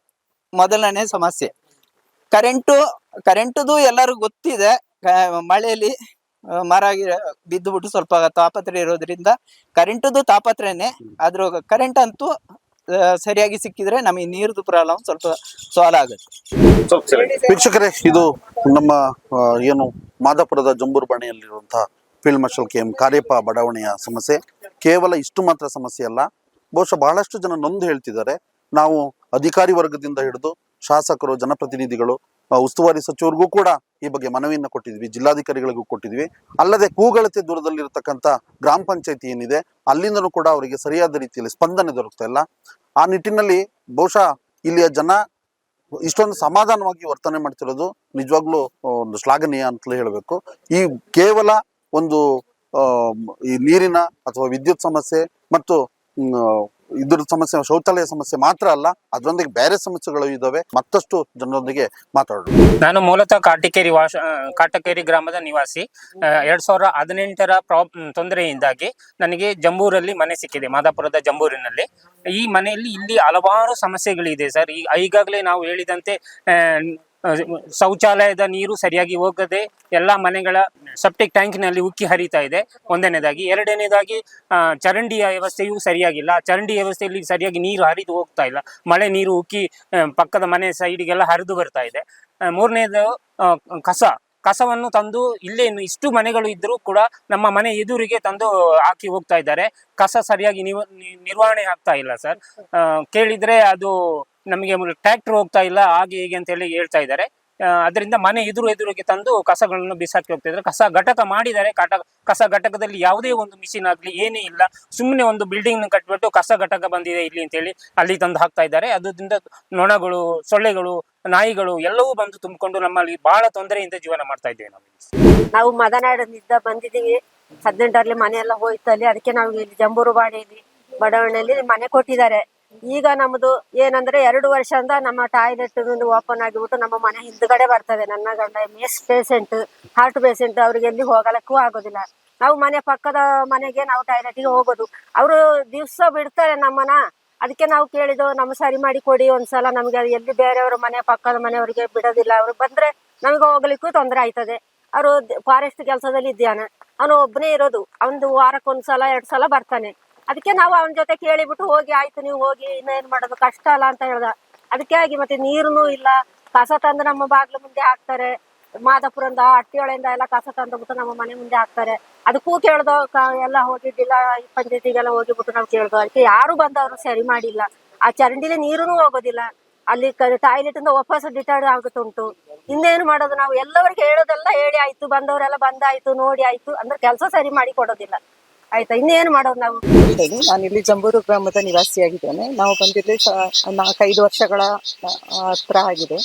ಮೊದಲನೇ ಸಮಸ್ಯೆ. ಕರೆಂಟು ಕರೆಂಟ್ದು ಎಲ್ಲರಿಗೂ ಗೊತ್ತಿದೆ. ಮಳೆಯಲ್ಲಿ ಮರ ಬಿದ್ದುಬಿಟ್ಟು ಸ್ವಲ್ಪ ತಾಪತ್ರೆ ಇರೋದ್ರಿಂದ ಕರೆಂಟುದು ತಾಪತ್ರೆನೆ. ಆದ್ರೂ ಕರೆಂಟ್ ಅಂತೂ ಸರಿಯಾಗಿ ಸಿಕ್ಕಿದ್ರೆ ನಮಗೆ ನೀರ್ದು ಪ್ರಾಬ್ಲಮ್ ಸ್ವಲ್ಪ ಸಾಲ್ವ್ ಆಗುತ್ತೆ.
ವೀಕ್ಷಕರೇ, ಇದು ನಮ್ಮ ಏನು ಮಾದಾಪುರದ Jamburu ಬಾಣಿಯಲ್ಲಿರುವಂತಹ field marshal K M Cariappa ಬಡಾವಣೆಯ ಸಮಸ್ಯೆ. ಕೇವಲ ಇಷ್ಟು ಮಾತ್ರ ಸಮಸ್ಯೆ ಅಲ್ಲ, ಬಹುಶಃ ಬಹಳಷ್ಟು ಜನ ನೊಂದು ಹೇಳ್ತಿದ್ದಾರೆ. ನಾವು ಅಧಿಕಾರಿ ವರ್ಗದಿಂದ ಹಿಡಿದು ಶಾಸಕರು, ಜನಪ್ರತಿನಿಧಿಗಳು ಉಸ್ತುವಾರಿ ಸಚಿವರಿಗೂ ಕೂಡ ಈ ಬಗ್ಗೆ ಮನವಿಯನ್ನು ಕೊಟ್ಟಿದ್ವಿ, ಜಿಲ್ಲಾಧಿಕಾರಿಗಳಿಗೂ ಕೊಟ್ಟಿದ್ವಿ. ಅಲ್ಲದೆ ಕೂಗಳತೆ ದೂರದಲ್ಲಿರತಕ್ಕಂಥ ಗ್ರಾಮ ಪಂಚಾಯತಿ ಏನಿದೆ ಅಲ್ಲಿಂದಲೂ ಕೂಡ ಅವರಿಗೆ ಸರಿಯಾದ ರೀತಿಯಲ್ಲಿ ಸ್ಪಂದನೆ ದೊರಕ್ತಾ ಇಲ್ಲ. ಆ ನಿಟ್ಟಿನಲ್ಲಿ ಬಹುಶಃ ಇಲ್ಲಿಯ ಜನ ಇಷ್ಟೊಂದು ಸಮಾಧಾನವಾಗಿ ವರ್ತನೆ ಮಾಡ್ತಿರೋದು ನಿಜವಾಗ್ಲೂ ಒಂದು ಶ್ಲಾಘನೀಯ ಅಂತಲೇ ಹೇಳಬೇಕು. ಈ ಕೇವಲ ಒಂದು ಈ ನೀರಿನ ಅಥವಾ ವಿದ್ಯುತ್ ಸಮಸ್ಯೆ ಮತ್ತು ಇದ್ರ ಸಮಸ್ಯೆ ಶೌಚಾಲಯ ಸಮಸ್ಯೆ ಮಾತ್ರ ಅಲ್ಲ, ಅದರೊಂದಿಗೆ ಬೇರೆ ಸಮಸ್ಯೆಗಳು ಇದ್ದಾವೆ ಮತ್ತಷ್ಟು ಜನರೊಂದಿಗೆ ಮಾತಾಡೋಣ.
ನಾನು ಮೂಲತಃ ಕಾಟಕೇರಿ ವಾಸ ಕಾಟಕೇರಿ ಗ್ರಾಮದ ನಿವಾಸಿ. ಎರಡ್ ಸಾವಿರ ಹದಿನೆಂಟರ ಪ್ರಾಬ್ ತೊಂದರೆಯಿಂದಾಗಿ ನನಗೆ ಜಂಬೂರಲ್ಲಿ ಮನೆ ಸಿಕ್ಕಿದೆ, ಮಾದಾಪುರದ ಜಂಬೂರಿನಲ್ಲಿ. ಈ ಮನೆಯಲ್ಲಿ ಇಲ್ಲಿ ಹಲವಾರು ಸಮಸ್ಯೆಗಳಿದೆ ಸರ್. ಈ ಈಗಾಗಲೇ ನಾವು ಹೇಳಿದಂತೆ ಶೌಚಾಲಯದ ನೀರು ಸರಿಯಾಗಿ ಹೋಗದೆ ಎಲ್ಲ ಮನೆಗಳ ಸೆಪ್ಟಿಕ್ ಟ್ಯಾಂಕ್ನಲ್ಲಿ ಉಕ್ಕಿ ಹರಿತಾ ಇದೆ. ಒಂದನೇದಾಗಿ ಎರಡನೇದಾಗಿ ಚರಂಡಿಯ ವ್ಯವಸ್ಥೆಯೂ ಸರಿಯಾಗಿಲ್ಲ. ಚರಂಡಿ ವ್ಯವಸ್ಥೆಯಲ್ಲಿ ಸರಿಯಾಗಿ ನೀರು ಹರಿದು ಹೋಗ್ತಾ ಇಲ್ಲ. ಮಳೆ ನೀರು ಉಕ್ಕಿ ಪಕ್ಕದ ಮನೆ ಸೈಡಿಗೆಲ್ಲ ಹರಿದು ಬರ್ತಾ ಇದೆ. ಮೂರನೇದು ಕಸ. ಕಸವನ್ನು ತಂದು ಇಲ್ಲೇ ಇಷ್ಟು ಮನೆಗಳು ಇದ್ದರೂ ಕೂಡ ನಮ್ಮ ಮನೆ ಎದುರಿಗೆ ತಂದು ಹಾಕಿ ಹೋಗ್ತಾ ಇದ್ದಾರೆ. ಕಸ ಸರಿಯಾಗಿ ನಿರ್ವಹಣೆ ಆಗ್ತಾ ಇಲ್ಲ ಸರ್. ಕೇಳಿದ್ರೆ ಅದು ನಮಗೆ ಟ್ರ್ಯಾಕ್ಟರ್ ಹೋಗ್ತಾ ಇಲ್ಲ, ಹಾಗೆ ಹೀಗೆ ಅಂತ ಹೇಳಿ ಹೇಳ್ತಾ ಇದ್ದಾರೆ. ಅದರಿಂದ ಮನೆ ಎದುರು ಎದುರಿಗೆ ತಂದು ಕಸಗಳನ್ನು ಬಿಸಾಕಿ ಹೋಗ್ತಾ ಇದ್ದಾರೆ. ಕಸ ಘಟಕ ಮಾಡಿದ್ದಾರೆ. ಕಟ, ಕಸ ಘಟಕದಲ್ಲಿ ಯಾವುದೇ ಒಂದು ಮಿಷಿನ್ ಆಗಲಿ, ಏನೇ ಇಲ್ಲ. ಸುಮ್ಮನೆ ಒಂದು ಬಿಲ್ಡಿಂಗ್ ಕಟ್ಬಿಟ್ಟು ಕಸ ಘಟಕ ಬಂದಿದೆ ಇಲ್ಲಿ ಅಂತ ಹೇಳಿ ಅಲ್ಲಿ ತಂದು ಹಾಕ್ತಾ ಇದ್ದಾರೆ. ಅದರಿಂದ ನೊಣಗಳು, ಸೊಳ್ಳೆಗಳು, ನಾಯಿಗಳು ಎಲ್ಲವೂ ಬಂದು ತುಂಬಿಕೊಂಡು ನಮ್ಮಲ್ಲಿ ಬಹಳ ತೊಂದರೆಯಿಂದ ಜೀವನ ಮಾಡ್ತಾ ಇದ್ದೇವೆ ನಾವು.
ನಾವು ಮದನಾಡಿನಿಂದ ಬಂದಿದ್ದೀವಿ. ಹದಿನೆಂಟರಲ್ಲಿ ಮನೆ ಎಲ್ಲ ಹೋಯ್ತಲ್ಲಿ. ಅದಕ್ಕೆ ನಾವು ಇಲ್ಲಿ ಜಂಬೂರು ಬಾಡಿಯಲ್ಲಿ, ಬಡಾವಣೆಯಲ್ಲಿ ಮನೆ ಕೊಟ್ಟಿದ್ದಾರೆ. ಈಗ ನಮ್ದು ಏನಂದ್ರೆ ಎರಡು ವರ್ಷದಿಂದ ನಮ್ಮ ಟಾಯ್ಲೆಟ್ ಓಪನ್ ಆಗಿಬಿಟ್ಟು ನಮ್ಮ ಮನೆ ಹಿಂದ್ಗಡೆ ಬರ್ತದೆ. ನನ್ನ ಗಂಡ ಎಸ್ ಪೇಷಂಟ್ ಹಾರ್ಟ್ ಪೇಷಂಟ್ ಅವ್ರಿಗೆ ಎಲ್ಲಿ ಹೋಗಲಕ್ಕೂ ಆಗೋದಿಲ್ಲ. ನಾವು ಮನೆ ಪಕ್ಕದ ಮನೆಗೆ ನಾವು ಟಾಯ್ಲೆಟ್ಗೆ ಹೋಗೋದು. ಅವರು ದಿವ್ಸ ಬಿಡ್ತಾರೆ ನಮ್ಮನ ಅದಕ್ಕೆ ನಾವು ಕೇಳಿದ್ದು ನಮ್ಮ ಸರಿ ಮಾಡಿ ಕೊಡಿ ಒಂದ್ಸಲ. ನಮ್ಗೆ ಅದು ಎಲ್ಲಿ ಬೇರೆಯವ್ರ ಮನೆ, ಪಕ್ಕದ ಮನೆಯವರಿಗೆ ಬಿಡೋದಿಲ್ಲ. ಅವ್ರು ಬಂದ್ರೆ ನಮ್ಗೆ ಹೋಗ್ಲಿಕ್ಕೂ ತೊಂದರೆ ಆಯ್ತದೆ. ಅವರು ಫಾರೆಸ್ಟ್ ಕೆಲಸದಲ್ಲಿ ಇದ್ದಾನೆ ಅವನು ಒಬ್ಬನೇ ಇರೋದು. ಅವನು ವಾರಕ್ಕೆ ಒಂದ್ಸಲ ಎರಡ್ ಸಲ ಬರ್ತಾನೆ. ಅದಕ್ಕೆ ನಾವು ಅವನ ಜೊತೆ ಕೇಳಿಬಿಟ್ಟು ಹೋಗಿ, ಆಯ್ತು, ನೀವು ಹೋಗಿ ಇನ್ನೇನ್ ಮಾಡೋದು? ಕಷ್ಟ ಅಲ್ಲ ಅಂತ ಹೇಳ್ದ. ಅದಕ್ಕೆ ಆಗಿ ಮತ್ತೆ ನೀರುನು ಇಲ್ಲ. ಕಸ ತಂದು ನಮ್ಮ ಬಾಗ್ಲು ಮುಂದೆ ಹಾಕ್ತಾರೆ. ಮಾದಪುರಂದ ಹಟ್ಟಿಯೊಳೆಯಿಂದ ಎಲ್ಲ ಕಸ ತಂದುಬಿಟ್ಟು ನಮ್ಮ ಮನೆ ಮುಂದೆ ಹಾಕ್ತಾರೆ. ಅದಕ್ಕೂ ಕೇಳ್ದೋ ಎಲ್ಲ ಹೋಗಿದ್ದಿಲ್ಲ ಪಂಚಾಯತಿಗೆಲ್ಲ ಹೋಗಿಬಿಟ್ಟು ನಾವು ಕೇಳ್ದೋ. ಅದಕ್ಕೆ ಯಾರು ಬಂದವರು ಸರಿ ಮಾಡಿಲ್ಲ. ಆ ಚರಂಡಿಲಿ ನೀರುನು ಹೋಗೋದಿಲ್ಲ. ಅಲ್ಲಿ ಟಾಯ್ಲೆಟ್ ಇಂದ ವಾಪಸ್ ಡಿಟೈರ್ಡ್ ಆಗುತ್ತುಂಟು ಇನ್ನೇನು ಮಾಡೋದು? ನಾವು ಎಲ್ಲವರಿಗೆ ಹೇಳೋದೆಲ್ಲ ಹೇಳಿ, ಆಯ್ತು, ಬಂದವರೆಲ್ಲ ಬಂದಾಯ್ತು, ನೋಡಿ, ಆಯ್ತು. ಅಂದ್ರೆ ಕೆಲಸ ಸರಿ ಮಾಡಿ ಕೊಡೋದಿಲ್ಲ. ಆಯ್ತಾ, ಇನ್ನೇನು ಮಾಡೋದು ನಾವು?
ನಾನು ಇಲ್ಲಿ ಜಂಬೂರು ಗ್ರಾಮದ ನಿವಾಸಿಯಾಗಿದ್ದೇನೆ. ನಾವು ಬಂದಿಲ್ಲಿ ನಾಲ್ಕೈದು ವರ್ಷಗಳ ಹತ್ರ ಆಗಿದೆ.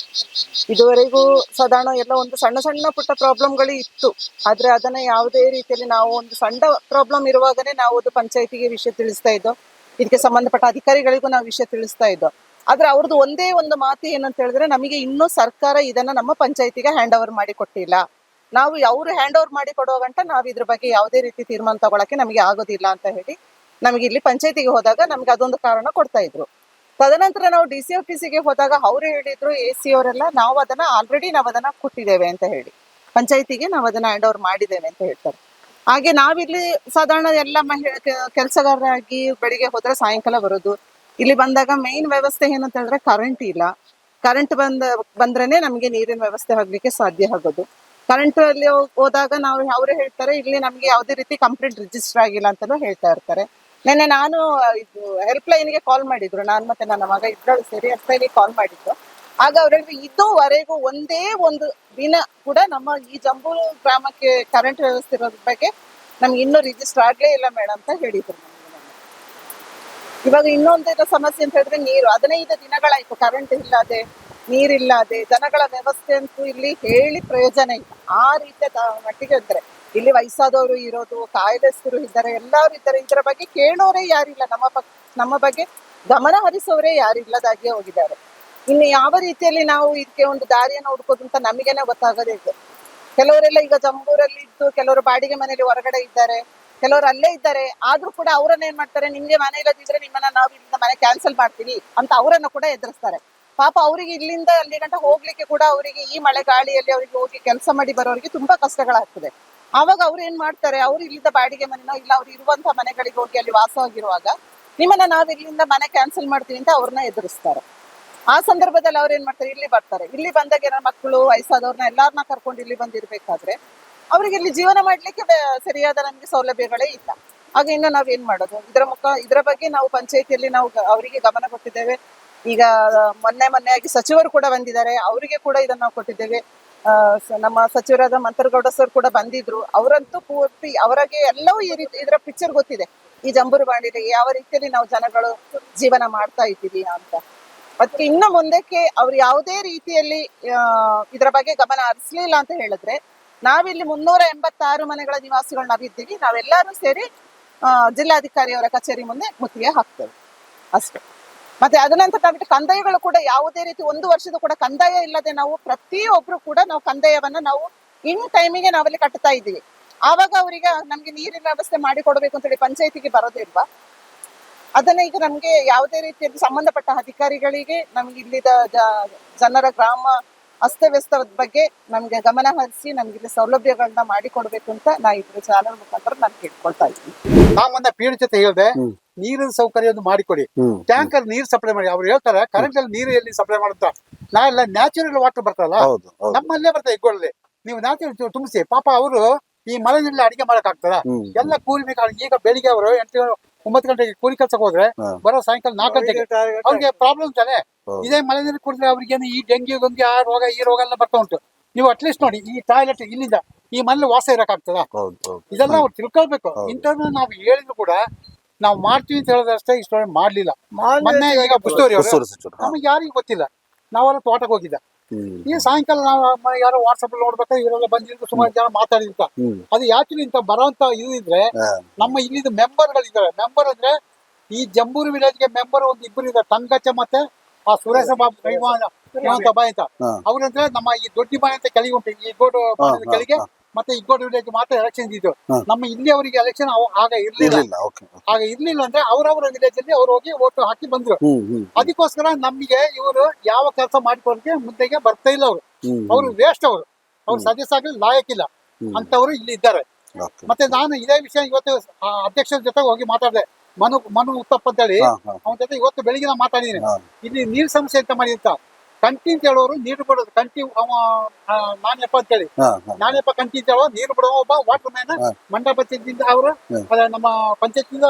ಇದುವರೆಗೂ ಸಾಧಾರಣ ಎಲ್ಲ ಒಂದು ಸಣ್ಣ ಸಣ್ಣ ಪುಟ್ಟ ಪ್ರಾಬ್ಲಮ್ಗಳು ಇತ್ತು. ಆದರೆ ಅದನ್ನ ಯಾವುದೇ ರೀತಿಯಲ್ಲಿ ನಾವು ಒಂದು ಸಣ್ಣ ಪ್ರಾಬ್ಲಮ್ ಇರುವಾಗನೇ ನಾವು ಅದು ಪಂಚಾಯತಿಗೆ ವಿಷಯ ತಿಳಿಸ್ತಾ ಇದ್ದೋ, ಇದಕ್ಕೆ ಸಂಬಂಧಪಟ್ಟ ಅಧಿಕಾರಿಗಳಿಗೂ ನಾವು ವಿಷಯ ತಿಳಿಸ್ತಾ ಇದ್ದೋ. ಆದ್ರೆ ಅವ್ರದ್ದು ಒಂದೇ ಒಂದು ಮಾತು ಏನಂತ ಹೇಳಿದ್ರೆ, ನಮಗೆ ಇನ್ನೂ ಸರ್ಕಾರ ಇದನ್ನ ನಮ್ಮ ಪಂಚಾಯತಿಗೆ ಹ್ಯಾಂಡ್ ಓವರ್ ಮಾಡಿ ಕೊಟ್ಟಿಲ್ಲ. ನಾವು ಅವರು ಹ್ಯಾಂಡ್ ಓವರ್ ಮಾಡಿ ಕೊಡೋ ಗಂಟ ನಾವು ಇದ್ರ ಬಗ್ಗೆ ಯಾವುದೇ ರೀತಿ ತೀರ್ಮಾನ ತಗೊಳಕ್ಕೆ ನಮಗೆ ಆಗೋದಿಲ್ಲ ಅಂತ ಹೇಳಿ ನಮಗೆ ಇಲ್ಲಿ ಪಂಚಾಯತಿಗೆ ಹೋದಾಗ ನಮ್ಗೆ ಅದೊಂದು ಕಾರಣ ಕೊಡ್ತಾ ಇದ್ರು. ತದನಂತರ ನಾವು ಡಿ ಸಿ ಆಫೀಸಿಗೆ ಹೋದಾಗ ಅವ್ರು ಹೇಳಿದ್ರು ಎ ಸಿ ಅವರೆಲ್ಲ ನಾವು ಅದನ್ನ ಆಲ್ರೆಡಿ ನಾವು ಅದನ್ನ ಕೊಟ್ಟಿದ್ದೇವೆ ಅಂತ ಹೇಳಿ. ಪಂಚಾಯತಿಗೆ ನಾವು ಅದನ್ನ ಹ್ಯಾಂಡ್ ಓವರ್ ಮಾಡಿದ್ದೇವೆ ಅಂತ ಹೇಳ್ತಾರೆ. ಹಾಗೆ ನಾವಿಲ್ಲಿ ಸಾಧಾರಣ ಎಲ್ಲ ಮಹಿಳೆ ಕೆಲಸಗಾರರಾಗಿ ಬೆಳಿಗ್ಗೆ ಹೋದ್ರೆ ಸಾಯಂಕಾಲ ಬರೋದು. ಇಲ್ಲಿ ಬಂದಾಗ ಮೇನ್ ವ್ಯವಸ್ಥೆ ಏನಂತ ಹೇಳಿದ್ರೆ ಕರೆಂಟ್ ಇಲ್ಲ. ಕರೆಂಟ್ ಬಂದ, ಬಂದ್ರೇನೆ ನಮಗೆ ನೀರಿನ ವ್ಯವಸ್ಥೆ ಆಗ್ಲಿಕ್ಕೆ ಸಾಧ್ಯ ಆಗೋದು. ಕರೆಂಟ್ ಅಲ್ಲಿ ಹೋದಾಗ ನಾವು ಅವರೇ ಹೇಳ್ತಾರೆ, ಇಲ್ಲಿ ನಮಗೆ ಯಾವುದೇ ರೀತಿ ಕಂಪ್ಲೇಂಟ್ ರಿಜಿಸ್ಟರ್ ಆಗಿಲ್ಲ ಅಂತಾನೂ ಹೇಳ್ತಾ ಇರ್ತಾರೆ. ನೆನ್ನೆ ನಾನು ಇದು ಹೆಲ್ಪ್ ಲೈನ್ಗೆ ಕಾಲ್ ಮಾಡಿದ್ರು. ನಾನು ಮತ್ತೆ ನನ್ನ ಮಗ ಇಬ್ಬರು ಸೇರಿ ಹೆಲ್ಪ್ ಲೈನ್ಗೆ ಕಾಲ್ ಮಾಡಿದ್ರು. ಆಗ ಅವ್ರು ಇದುವರೆಗೂ ಒಂದೇ ಒಂದು ದಿನ ಕೂಡ ನಮ್ಮ ಈ ಜಂಬೂರು ಗ್ರಾಮಕ್ಕೆ ಕರೆಂಟ್ ವ್ಯವಸ್ಥೆ ಇರೋದ್ರ ಬಗ್ಗೆ ನಮ್ಗೆ ಇನ್ನೂ ರಿಜಿಸ್ಟರ್ ಆಗ್ಲೇ ಇಲ್ಲ ಮೇಡಮ್ ಅಂತ ಹೇಳಿದ್ರು. ಇವಾಗ ಇನ್ನೊಂದು ಸಮಸ್ಯೆ ಅಂತ ಹೇಳಿದ್ರೆ ನೀರು, ಹದಿನೈದು ದಿನಗಳಾಯ್ತು ಕರೆಂಟ್ ಇಲ್ಲದೆ. ನೀರಿಲ್ಲದೆ ಜನಗಳ ವ್ಯವಸ್ಥೆ ಅಂತೂ ಇಲ್ಲಿ ಹೇಳಿ ಪ್ರಯೋಜನ ಇಲ್ಲ. ಆ ರೀತಿಯ ಮಟ್ಟಿಗೆ ಇದ್ದಾರೆ ಇಲ್ಲಿ ವಯಸ್ಸಾದವರು ಇರೋದು ಕಾಯಿಲೆಸ್ತರು ಇದ್ದಾರೆ, ಎಲ್ಲರೂ ಇದ್ದಾರೆ. ಇದರ ಬಗ್ಗೆ ಕೇಳೋರೇ ಯಾರಿಲ್ಲ. ನಮ್ಮ ನಮ್ಮ ಬಗ್ಗೆ ಗಮನ ಹರಿಸೋರೇ ಯಾರಿಲ್ಲದಾಗಿ ಹೋಗಿದ್ದಾರೆ. ಇನ್ನು ಯಾವ ರೀತಿಯಲ್ಲಿ ನಾವು ಇದಕ್ಕೆ ಒಂದು ದಾರಿಯನ್ನು ಹುಡ್ಕೋದು ಅಂತ ನಮಗೇನೆ ಗೊತ್ತಾಗದೇ ಇದೆ ಕೆಲವರೆಲ್ಲ ಈಗ ಜಂಬೂರಲ್ಲಿ ಇದ್ದು, ಕೆಲವರು ಬಾಡಿಗೆ ಮನೆಯಲ್ಲಿ ಹೊರಗಡೆ ಇದ್ದಾರೆ. ಕೆಲವರು ಅಲ್ಲೇ ಇದ್ದಾರೆ. ಆದ್ರೂ ಕೂಡ ಅವರನ್ನ ಏನ್ ಮಾಡ್ತಾರೆ? ನಿಮ್ಗೆ ಮನೆ ಇಲ್ಲದಿದ್ರೆ ನಿಮ್ಮನ್ನ ನಾವು ಇಲ್ಲಿಂದ ಮನೆ ಕ್ಯಾನ್ಸಲ್ ಮಾಡ್ತೀವಿ ಅಂತ ಅವರನ್ನು ಕೂಡ ಎದುರಿಸ್ತಾರೆ. ಪಾಪ ಅವರಿಗೆ ಇಲ್ಲಿಂದ ಅಲ್ಲಿ ಗಂಟ ಹೋಗ್ಲಿಕ್ಕೆ ಕೂಡ ಅವರಿಗೆ ಈ ಮಳೆ ಗಾಳಿಯಲ್ಲಿ ಅವರಿಗೆ ಹೋಗಿ ಕೆಲಸ ಮಾಡಿ ಬರೋರಿಗೆ ತುಂಬಾ ಕಷ್ಟಗಳಾಗ್ತದೆ. ಆವಾಗ ಅವ್ರು ಏನ್ ಮಾಡ್ತಾರೆ? ಅವ್ರು ಇಲ್ಲಿಂದ ಬಾಡಿಗೆ ಮನೆನೋ ಇಲ್ಲ ಅವ್ರು ಇರುವಂತಹ ಮನೆಗಳಿಗೆ ಹೋಗಿ ಅಲ್ಲಿ ವಾಸವಾಗಿರುವಾಗ ನಿಮ್ಮನ್ನ ನಾವ್ ಇಲ್ಲಿಂದ ಮನೆ ಕ್ಯಾನ್ಸಲ್ ಮಾಡ್ತೀವಿ ಅಂತ ಅವ್ರನ್ನ ಎದುರಿಸ್ತಾರೆ. ಆ ಸಂದರ್ಭದಲ್ಲಿ ಅವ್ರು ಏನ್ ಮಾಡ್ತಾರೆ? ಇಲ್ಲಿ ಬರ್ತಾರೆ. ಇಲ್ಲಿ ಬಂದಾಗ ಏನೋ ಮಕ್ಕಳು, ವಯಸ್ಸಾದವ್ರನ್ನ ಎಲ್ಲಾರನ್ನ ಕರ್ಕೊಂಡು ಇಲ್ಲಿ ಬಂದಿರ್ಬೇಕಾದ್ರೆ ಅವ್ರಿಗೆ ಇಲ್ಲಿ ಜೀವನ ಮಾಡ್ಲಿಕ್ಕೆ ಸರಿಯಾದ ನಮ್ಗೆ ಸೌಲಭ್ಯಗಳೇ ಇಲ್ಲ. ಆಗ ಇನ್ನು ನಾವ್ ಏನ್ ಮಾಡೋದು? ಇದರ ಮುಖ ಇದರ ಬಗ್ಗೆ ನಾವು ಪಂಚಾಯತಿಯಲ್ಲಿ ನಾವು ಅವರಿಗೆ ಗಮನ ಕೊಟ್ಟಿದ್ದೇವೆ. ಈಗ ಮೊನ್ನೆ ಮೊನ್ನೆಯಾಗಿ ಸಚಿವರು ಕೂಡ ಬಂದಿದ್ದಾರೆ. ಅವರಿಗೆ ಕೂಡ ಇದನ್ನ ನಾವು ಕೊಟ್ಟಿದ್ದೇವೆ. ನಮ್ಮ ಸಚಿವರಾದ ಮಂತ್ರಗೌಡ ಸರ್ ಕೂಡ ಬಂದಿದ್ರು. ಅವರಂತೂ ಪೂರ್ತಿ, ಅವರಿಗೆ ಎಲ್ಲವೂ ಈ ರೀತಿ, ಇದರ ಪಿಕ್ಚರ್ ಗೊತ್ತಿದೆ. ಈ ಜಂಬೂರು ಬಾಣಿಲಿ ಯಾವ ರೀತಿಯಲ್ಲಿ ನಾವು ಜನಗಳು ಜೀವನ ಮಾಡ್ತಾ ಇದ್ದೀವಿ ಅಂತ. ಅದಕ್ಕೆ ಇನ್ನು ಮುಂದಕ್ಕೆ ಅವ್ರು ಯಾವುದೇ ರೀತಿಯಲ್ಲಿ ಇದರ ಬಗ್ಗೆ ಗಮನ ಹರಿಸ್ಲಿಲ್ಲ ಅಂತ ಹೇಳಿದ್ರೆ, ನಾವಿಲ್ಲಿ ಮುನ್ನೂರ ಎಂಬತ್ತಾರು ಮನೆಗಳ ನಿವಾಸಿಗಳು ನಾವಿದ್ದೀವಿ. ನಾವೆಲ್ಲರೂ ಸೇರಿ ಜಿಲ್ಲಾಧಿಕಾರಿಯವರ ಕಚೇರಿ ಮುಂದೆ ಮುತ್ತಿಗೆ ಹಾಕ್ತೇವೆ. ಅಷ್ಟೇ. ಮತ್ತೆ ಅದನ್ನಂತ ನಾವಿಟ್ಟು ಕಂದಾಯಗಳು ಕೂಡ ಯಾವುದೇ ರೀತಿ ಒಂದು ವರ್ಷದ ಕೂಡ ಕಂದಾಯ ಇಲ್ಲದೆ ನಾವು ಪ್ರತಿಯೊಬ್ರು ಕೂಡ ನಾವು ಕಂದಾಯವನ್ನ ನಾವು ಇನ್ ಟೈಮಿಗೆ ನಾವಲ್ಲಿ ಕಟ್ತಾ ಇದ್ದೀವಿ. ಆವಾಗ ಅವರಿಗೆ ನಮ್ಗೆ ನೀರಿನ ವ್ಯವಸ್ಥೆ ಮಾಡಿ ಕೊಡಬೇಕು ಅಂತೇಳಿ ಪಂಚಾಯತಿಗೆ ಬರೋದಿಲ್ವಾ ಅದನ್ನ ಈಗ ನಮ್ಗೆ ಯಾವುದೇ ರೀತಿಯಲ್ಲಿ ಸಂಬಂಧಪಟ್ಟ ಅಧಿಕಾರಿಗಳಿಗೆ ನಮ್ಗೆ ಇಲ್ಲಿದ ಜನರ ಗ್ರಾಮ ಅಸ್ತವ್ಯಸ್ತದ ಬಗ್ಗೆ ನಮ್ಗೆ ಗಮನ ಹರಿಸಿ ನಮ್ಗೆ ಇಲ್ಲಿ ಸೌಲಭ್ಯಗಳನ್ನ ಮಾಡಿಕೊಡ್ಬೇಕು ಅಂತ ನಾ ಇದ್ರ ಚಾನಲ್ ಮುಖಾಂತರ ನಾನು ಕೇಳ್ಕೊಳ್ತಾ ಇದ್ದೀನಿ.
ನಾವು ಮೊನ್ನೆ ಪೀಡ್ ಜೊತೆ ಹೇಳ್ದೆ. ನೀರಿನ ಸೌಕರ್ಯ ಒಂದು ಮಾಡಿಕೊಡಿ ಟ್ಯಾಂಕರ್ ನೀರ್ ಸಪ್ಲೈ ಮಾಡಿ. ಅವ್ರು ಹೇಳ್ತಾರೆ ಕರೆಂಟ್ ಅಲ್ಲಿ ನೀರು ಎಲ್ಲಿ ಸಪ್ಲೈ ಮಾಡುತ್ತ? ನಾ ಎಲ್ಲ ನ್ಯಾಚುರಲ್ ವಾಟರ್ ಬರ್ತಲ್ಲ ನಮ್ಮಲ್ಲೇ ಬರ್ತದೆ ಇಗ್ಗೊಳ್ಳಿ ನೀವು ನ್ಯಾಚುರಲ್ ತುಂಬಿಸಿ. ಪಾಪ ಅವರು ಈ ಮಳೆನಲ್ಲಿ ಅಡಿಗೆ ಮಾಡಕ್ ಆಗ್ತದ ಎಲ್ಲ ಕೂಲಿ ಬೇಕಾದ್ರೆ ಈಗ ಬೆಳಿಗ್ಗೆ ಅವರು ಎಂಟು ಒಂಬತ್ತು ಗಂಟೆಗೆ ಕೂಲಿ ಕೆಲ್ಸಕ್ಕೆ ಹೋದ್ರೆ ಬರೋ ಸಾಯಂಕಾಲ ನಾಲ್ಕು ಗಂಟೆಗೆ ಅವ್ರಿಗೆ ಪ್ರಾಬ್ಲಮ್ ತಾನೆ. ಇದೇ ಮಳೆ ನೀರು ಕುಡಿದ್ರೆ ಅವ್ರಿಗೇನು ಈ ಡೆಂಗ್ಯೂ ಗಂಗೆ ಆ ರೋಗ ಈ ರೋಗ ಎಲ್ಲ ಬರ್ತಾ ಉಂಟು. ನೀವು ಅಟ್ಲೀಸ್ಟ್ ನೋಡಿ ಈ ಟಾಯ್ಲೆಟ್ ಇಲ್ಲಿಂದ ಈ ಮನೇಲಿ ವಾಸ ಇರಕ್ಕಾಗ್ತದ? ಇದೆಲ್ಲ ಅವ್ರು ತಿಳ್ಕೊಳ್ಬೇಕು.
ಇಂಟರ್ನ
ಇಂಥವ್ರನ್ನ ನಾವು ಹೇಳಿದ್ರು ಕೂಡ ನಾವು ಮಾಡ್ತೀವಿ ಅಂತ ಹೇಳಿದ್ರಷ್ಟೇ ಇಷ್ಟೊಂದು ಮಾಡ್ಲಿಲ್ಲ. ಮೊನ್ನೆ ಈಗ ಪುಸ್ತೂರಿ. ನಮಗೆ ಯಾರಿಗೂ ಗೊತ್ತಿಲ್ಲ. ನಾವೆಲ್ಲ ತೋಟಕ್ಕೆ ಹೋಗಿದ್ದ. ಈ ಸಾಯಂಕಾಲ ನಾವು ಯಾರು ವಾಟ್ಸಪ್ ನೋಡ್ಬೇಕಾದ್ರೆ ಇವರೆಲ್ಲ ಬಂದಿದ್ರು ಸುಮಾರು ಜನ ಮಾತಾಡಿರ್ತ ಅದು ಯಾಕೆ ಇಂತ ಬರೋಂತ ಇದು ಇದ್ರೆ. ನಮ್ಮ ಇಲ್ಲಿದ ಮೆಂಬರ್ಗಳಿದ್ದಾರೆ ಮೆಂಬರ್ ಅಂದ್ರೆ ಈ ಜಂಬೂರು ವಿಲೇಜ್ಗೆ ಮೆಂಬರ್ ಒಂದು ಇಬ್ಬರು ಇದ್ದಾರೆ. ತಂಗಚ್ಚ ಮತ್ತೆ ಆ ಸುರೇಶ ಬಾಬು ಕೈಮಾನ ಬಾಯಿ ಅಂತ. ಅವ್ರಂದ್ರೆ ನಮ್ಮ ಈ ದೊಡ್ಡ ಮನೆ ಅಂತ ಕೆಳಗೆ ಉಂಟು. ಈ ದೊಡ್ಡ ಕೆಳಗೆ. ಮತ್ತೆ ಇಬ್ಬರು ವಿಲೇಜ್ ಮಾತ್ರ ಎಲೆಕ್ಷನ್ ಇದ್ದು ನಮ್ಮ ಇಲ್ಲಿ ಅವರಿಗೆ ಎಲೆಕ್ಷನ್ ಆಗ ಇರ್ಲಿಲ್ಲ. ಆಗ ಇರ್ಲಿಲ್ಲ ಅಂದ್ರೆ ಅವರವರ ವಿಲೇಜ್ ಅಲ್ಲಿ ಅವ್ರು ಹೋಗಿ ಓಟ್ ಹಾಕಿ ಬಂದ್ರು. ಅದಕ್ಕೋಸ್ಕರ ನಮಗೆ ಇವರು ಯಾವ ಕೆಲಸ ಮಾಡಿಕೊಡಕ್ಕೆ ಮುಂದೆಗೆ ಬರ್ತಾ ಇಲ್ಲ ಅವರು. ಅವರು ವೇಸ್ಟ್ ಅವರು. ಅವ್ರು ಸದಸ್ಯ ಲಾಯಕ್ಕಿಲ್ಲ
ಇಲ್ಲ
ಅಂತವರು ಇಲ್ಲಿ ಇದ್ದಾರೆ. ಮತ್ತೆ ನಾನು ಇದೇ ವಿಷಯ ಇವತ್ತು ಅಧ್ಯಕ್ಷರ ಜೊತೆ ಹೋಗಿ ಮಾತಾಡಿದೆ. ಮನು ಮನು ಉತ್ತಪ್ಪ
ಅಂತ ಹೇಳಿ
ಅವನ ಜೊತೆ ಇವತ್ತು ಬೆಳಿಗ್ಗೆ
ಮಾತಾಡಿದೀನಿ
ಇಲ್ಲಿ ನೀರ್ ಸಮಸ್ಯೆ ಅಂತ ಮಾಡಿ ಅಂತ? ಕಂಟಿ ಅಂತ ಹೇಳೋರು ನೀರು ಬಿಡೋದು ಕಂಟಿ ಅವ ನಾನೇಪ
ಅಂತ ಹೇಳಿ
ನಾನೇಪ ಕಂಟಿ ಅಂತ ಹೇಳೋ ನೀರು ಬಿಡೋ ಒಬ್ಬ ವಾಟರ್ ಮ್ಯಾನ್
ಹಾ.
ಮಂಡಪ ಪಂಚಾಯತಿಂದ ಅವರು. ನಮ್ಮ ಪಂಚಾಯತಿಯಿಂದ